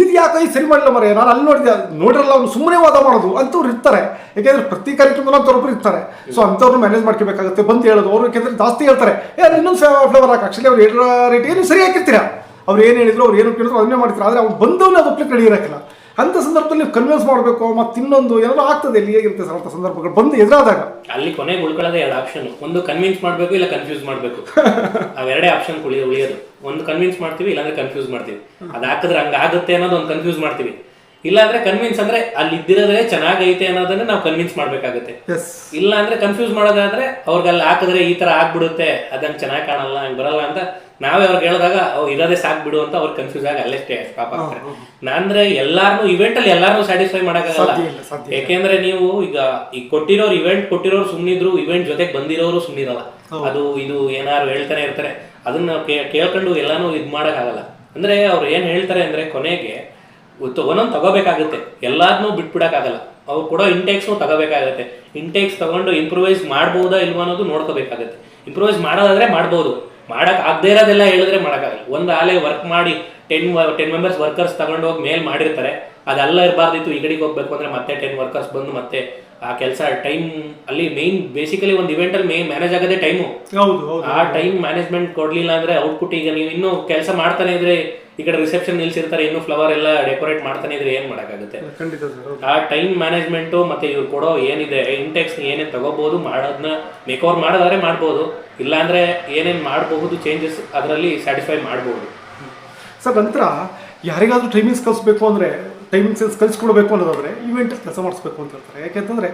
ಇದು ಯಾಕೋ ಈ ಸರಿ ಮಾಡಿಲ್ಲ ಮರೆ ನಾನು ಅಲ್ಲಿ ನೋಡಿದೆ ನೋಡಿರಲ್ಲ ಅವ್ನು ಸುಮ್ಮನೆ ವಾದ ಮಾಡೋದು ಅಂತವ್ರು ಇರ್ತಾರೆ. ಯಾಕೆಂದ್ರೆ ಪ್ರತಿ ಕಾರ್ಯಕ್ರಮದಲ್ಲಿ ಅಂತವ್ರೊಬ್ರು ಇರ್ತಾರೆ. ಸೊ ಅಂಥವ್ರನ್ನ ಮ್ಯಾನೇಜ್ ಮಾಡ್ಕೋಬೇಕಾಗುತ್ತೆ ಬಂದು ಹೇಳೋದು. ಅವ್ರು ಯಾಕೆಂದ್ರೆ ಜಾಸ್ತಿ ಹೇಳ್ತಾರೆ ಏ ಇನ್ನೊಂದು ಫ್ಲವರ್ ಹಾಕಿ. ಆಕ್ಚುಲಿ ಅವ್ರು ಹೇಳಿರೋ ರೇಟ್ ಏನು ಸರಿ ಹಾಕಿರ್ತೀರಾ? ಅವ್ರು ಏನು ಹೇಳಿದ್ರು ಅವ್ರು ಏನು ಕೇಳಿದ್ರು ಅದನ್ನೇ ಮಾಡ್ತಾರೆ. ಆದರೆ ಅವ್ನು ಬಂದವನ್ನ ಅದು ರೆಡಿ ಇರೋಕ್ಕಿಲ್ಲ. ಅಂಥ ಸಂದರ್ಭದಲ್ಲಿ ನೀವು ಕನ್ವಿನ್ಸ್ ಮಾಡಬೇಕು ಮತ್ತು ಇನ್ನೊಂದು ಏನಾದ್ರು ಆಗ್ತದೆ ಇಲ್ಲಿ ಹೇಗಿರುತ್ತೆ ಸರ್ ಅಂಥ ಸಂದರ್ಭಗಳು ಬಂದು ಎದುರಾದಾಗ. ಅಲ್ಲಿ ಕೊನೆಗೆ ಉಳ್ಕೊಳ್ಳೋದೇ ಎರಡು ಆಪ್ಷನ್ ಒಂದು ಕನ್ವಿನ್ಸ್ ಮಾಡಬೇಕು ಇಲ್ಲ ಕನ್ಫ್ಯೂಸ್ ಮಾಡಬೇಕು. ಅವೆರಡೇ ಆಪ್ಷನ್ ಉಳಿಯೋ ಉಳಿಯೋದು. ಒಂದು ಕನ್ವಿನ್ಸ್ ಮಾಡ್ತೀವಿ ಇಲ್ಲಾಂದ್ರೆ ಕನ್ಫ್ಯೂಸ್ ಮಾಡ್ತೀವಿ. ಅದು ಹಾಕಿದ್ರೆ ಹಂಗೆ ಆಗುತ್ತೆ ಅನ್ನೋದು ಒಂದು ಕನ್ಫ್ಯೂಸ್ ಮಾಡ್ತೀವಿ. ಇಲ್ಲಾಂದ್ರೆ ಕನ್ವಿನ್ಸ್ ಅಂದ್ರೆ ಅಲ್ಲಿ ಇದ್ದಿರೋದ್ರೆ ಚೆನ್ನಾಗೈತೆ ಅನ್ನೋದನ್ನ ನಾವು ಕನ್ವಿನ್ಸ್ ಮಾಡ್ಬೇಕಾಗುತ್ತೆ. ಇಲ್ಲ ಅಂದ್ರೆ ಕನ್ಫ್ಯೂಸ್ ಮಾಡೋದಾದ್ರೆ ಅವ್ರಿಗೆ ಅಲ್ಲಿ ಹಾಕಿದ್ರೆ ಈ ತರ ಆಗ್ಬಿಡುತ್ತೆ ಅದಂಗೆ ಚೆನ್ನಾಗಿ ಕಾಣಲ್ಲ ಹಂಗೆ ಬರಲ್ಲ ಅಂತ ನಾವೇ ಅವ್ರಿಗೆ ಹೇಳಿದಾಗ ಅವ್ರು ಇರೋದೇ ಸಾಕ್ ಬಿಡು ಅಂತ ಅವ್ರು ಕನ್ಫ್ಯೂಸ್ ಆಗಿ ಅಲ್ಲೇ ಸ್ಟಾಪ್ ಆಗ್ತಾರೆ. ನಾಂದ್ರೆ ಎಲ್ಲಾರ್ನು ಇವೆಂಟ್ ಅಲ್ಲಿ ಎಲ್ಲಾರನು ಸ್ಯಾಟಿಸ್ಫೈ ಮಾಡಕ್ಕಾಗಲ್ಲ. ಯಾಕೆಂದ್ರೆ ನೀವು ಈಗ ಈಗ ಕೊಟ್ಟಿರೋರು ಇವೆಂಟ್ ಕೊಟ್ಟಿರೋರು ಸುಮ್ನಿದ್ರು ಇವೆಂಟ್ ಜೊತೆಗೆ ಬಂದಿರೋರು ಸುಮ್ನಿರಲ್ಲ. ಅದು ಇದು ಏನಾರು ಹೇಳ್ತಾನೆ ಇರ್ತಾರೆ. ಅದನ್ನ ಕೇಳ್ಕೊಂಡು ಎಲ್ಲಾನು ಇದ್ ಮಾಡಕ್ಕಾಗಲ್ಲ. ಅಂದ್ರೆ ಅವ್ರು ಏನ್ ಹೇಳ್ತಾರೆ ಅಂದ್ರೆ ಕೊನೆಗೆ ಒಂದೊಂದು ತಗೋಬೇಕಾಗುತ್ತೆ. ಎಲ್ಲಾದ್ನೂ ಬಿಟ್ಬಿಡಕ್ಕಾಗಲ್ಲ. ಅವ್ರು ಕೊಡೋ ಇಂಟೇಕ್ಸ್ನು ತಗೋಬೇಕಾಗುತ್ತೆ. ಇಂಟೇಕ್ಸ್ ತಗೊಂಡು ಇಂಪ್ರೂವೈಸ್ ಮಾಡ್ಬೋದಾ ಇಲ್ವಾ ಅನ್ನೋದು ನೋಡ್ಕೋಬೇಕಾಗತ್ತೆ. ಇಂಪ್ರೂವೈಸ್ ಮಾಡೋದಾದ್ರೆ ಮಾಡ್ಬೋದು. ಮಾಡಕ್ ಆಗದೆ ಇರೋದೆಲ್ಲ ಹೇಳಿದ್ರೆ ಮಾಡೋಕ್ಕಾಗಲ್ಲ. ಒಂದು ಆಲೆ ವರ್ಕ್ ಮಾಡಿ ಟೆನ್ ಟೆನ್ ಮೆಂಬರ್ಸ್ ವರ್ಕರ್ಸ್ ತಗೊಂಡು ಹೋಗಿ ಮೇಲ್ ಮಾಡಿರ್ತಾರೆ. ಅದೆಲ್ಲ ಇರಬಾರ್ದಿತ್ತು ಈ ಕಡೆಗೆ ಹೋಗ್ಬೇಕು ಅಂದ್ರೆ ಮತ್ತೆ ಟೆನ್ ವರ್ಕರ್ಸ್ ಬಂದು ಮತ್ತೆ ಆ ಕೆಲಸ ಟೈಮ್ ಅಲ್ಲಿ ಮೇನ್ ಬೇಸಿಕಲಿ ಒಂದು ಇವೆಂಟ್ ಅಲ್ಲಿ ಮೇನ್ ಮ್ಯಾನೇಜ್ ಆಗೋದೇ ಟೈಮು ಆ ಟೈಮ್ ಮ್ಯಾನೇಜ್ಮೆಂಟ್ ಕೊಡ್ಲಿಲ್ಲ ಅಂದ್ರೆ ಔಟ್ಪುಟ್ ಈಗ ನೀವು ಇನ್ನೂ ಕೆಲಸ ಮಾಡ್ತಾನೆ ಇದ್ರೆ ಈ ಕಡೆ ರಿಸೆಪ್ಷನ್ ನಿಲ್ಸಿರ್ತಾರೆ ಇನ್ನು ಫ್ಲವರ್ ಎಲ್ಲ ಡೆಕೋರೇಟ್ ಮಾಡ್ತಾನೆ ಇದ್ರೆ ಏನ್ ಮಾಡಕ್ಕಾಗುತ್ತೆ? ಖಂಡಿತ ಸರ್ ಆ ಟೈಮ್ ಮ್ಯಾನೇಜ್ಮೆಂಟು ಮತ್ತೆ ಇವ್ರು ಕೊಡೋ ಏನಿದೆ ಇಂಟೆಕ್ಸ್ ಏನೇನ್ ತಗೋಬಹುದು ಮಾಡೋದನ್ನ ಮೇಕ್ ಓವರ್ ಮಾಡೋದಾದ್ರೆ ಮಾಡ್ಬೋದು. ಇಲ್ಲಾಂದ್ರೆ ಏನೇನ್ ಮಾಡಬಹುದು ಚೇಂಜಸ್ ಅದರಲ್ಲಿ ಸ್ಯಾಟಿಸ್ಫೈ ಮಾಡ್ಬೋದು. ಸರ್ ನಂತರ ಯಾರಿಗಾದ್ರೂ ಟೈಮಿಂಗ್ಸ್ ಕಲಿಸ್ಬೇಕು ಅಂದರೆ ಟೈಮಿಂಗ್ಸ್ ಕಲಿಸ್ಕೊಡ್ಬೇಕು ಅನ್ನೋದಾದ್ರೆ ಇವೆಂಟ್ ಕೆಲಸ ಮಾಡಿಸ್ಬೇಕು ಅಂತ ಹೇಳ್ತಾರೆ. ಯಾಕೆಂತಂದರೆ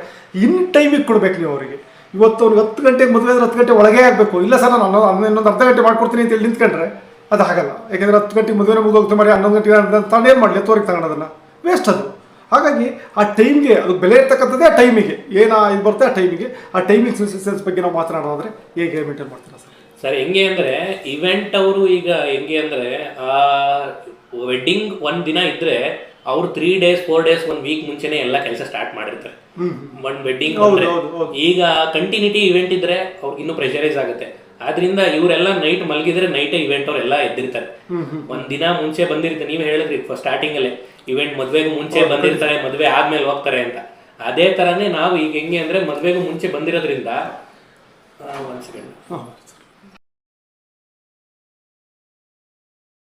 ಇನ್ ಟೈಮಿಗೆ ಕೊಡ್ಬೇಕು ನೀವು ಅವರಿಗೆ. ಇವತ್ತು ಅವ್ರಿಗೆ ಹತ್ತು ಗಂಟೆಗೆ ಮದುವೆ ಆದ್ರೆ ಹತ್ತು ಗಂಟೆ ಒಳಗೆ ಆಗಬೇಕು. ಇಲ್ಲ ಸರ್ ನಾನು ಇನ್ನೊಂದು ಅರ್ಧ ಗಂಟೆ ಮಾಡ್ಕೊಡ್ತೀನಿ ಅಂತ ಹೇಳಿ ನಿಂತ್ಕೊಂಡ್ರೆ ಅದು ಆಗಲ್ಲ ಯಾಕೆಂದರೆ ಹತ್ತು ಗಂಟೆಗೆ ಮದುವೆ ಮುಗೋಗ್ತು ಮರಿ ಹನ್ನೊಂದು ಗಂಟೆಗೆ ತಾನೇ ಮಾಡಲಿ ತೋರಿಕೆ ತಗೊಳೋದನ್ನು ವೇಸ್ಟ್ ಅದು. ಹಾಗಾಗಿ ಆ ಟೈಮ್ಗೆ ಅದು ಬೆಲೆ ಇರ್ತಕ್ಕಂಥದ್ದೇ ಆ ಟೈಮಿಗೆ ಏನು ಇದು ಬರುತ್ತೆ ಆ ಟೈಮಿಗೆ ಆ ಟೈಮಿಂಗ್ ಸೆನ್ಸ್ ಬಗ್ಗೆ ನಾವು ಮಾತನಾಡೋದ್ರೆ ಹೇಗೆ ಮೇಂಟೈನ್ ಮಾಡ್ತೀರಾ ಸರ್? ಸರ್ ಹೆಂಗೆ ಅಂದ್ರೆ ಇವೆಂಟ್ ಅವರು ಈಗ ಹೆಂಗೆ ಅಂದ್ರೆ ಆ ವೆಡ್ಡಿಂಗ್ ಒಂದು ದಿನ ಇದ್ರೆ ಅವ್ರು three days four days one week ಮುಂಚೆನೆ ಎಲ್ಲ ಕೆಲಸ ಸ್ಟಾರ್ಟ್ ಮಾಡಿರ್ತಾರೆ. ಒಂದು ವೆಡ್ಡಿಂಗ್. ಈಗ ಕಂಟಿನ್ಯೂಟಿ ಇವೆಂಟ್ ಇದ್ರೆ ಅವ್ರಿಗೆ ಇನ್ನೂ ಪ್ರೆಷರೈಸ್ ಆಗುತ್ತೆ. ಆದ್ರಿಂದ ಇವರೆಲ್ಲ ನೈಟ್ ಮಲಗಿದ್ರೆ ನೈಟ್ ಇವೆಂಟ್ ಅವರೆಲ್ಲ ಎದ್ದಿರ್ತಾರೆ. ಒಂದ್ ದಿನ ಮುಂಚೆ ಬಂದಿರ್ತಾರೆ ನೀವ್ ಹೇಳಿದ್ರಿ ಸ್ಟಾರ್ಟಿಂಗ್ ಅಲ್ಲೇ ಇವೆಂಟ್ ಮದ್ವೆಗೂ ಮುಂಚೆ ಬಂದಿರ್ತಾರೆ ಮದ್ವೆ ಆದ್ಮೇಲೆ ಹೋಗ್ತಾರೆ ಅಂತ. ಅದೇ ತರಾನೇ ನಾವು ಈಗ ಹೆಂಗೆ ಅಂದ್ರೆ ಮದ್ವೆಗೂ ಮುಂಚೆ ಬಂದಿರೋದ್ರಿಂದ ಒಂದ್ ಸೆಕೆಂಡ್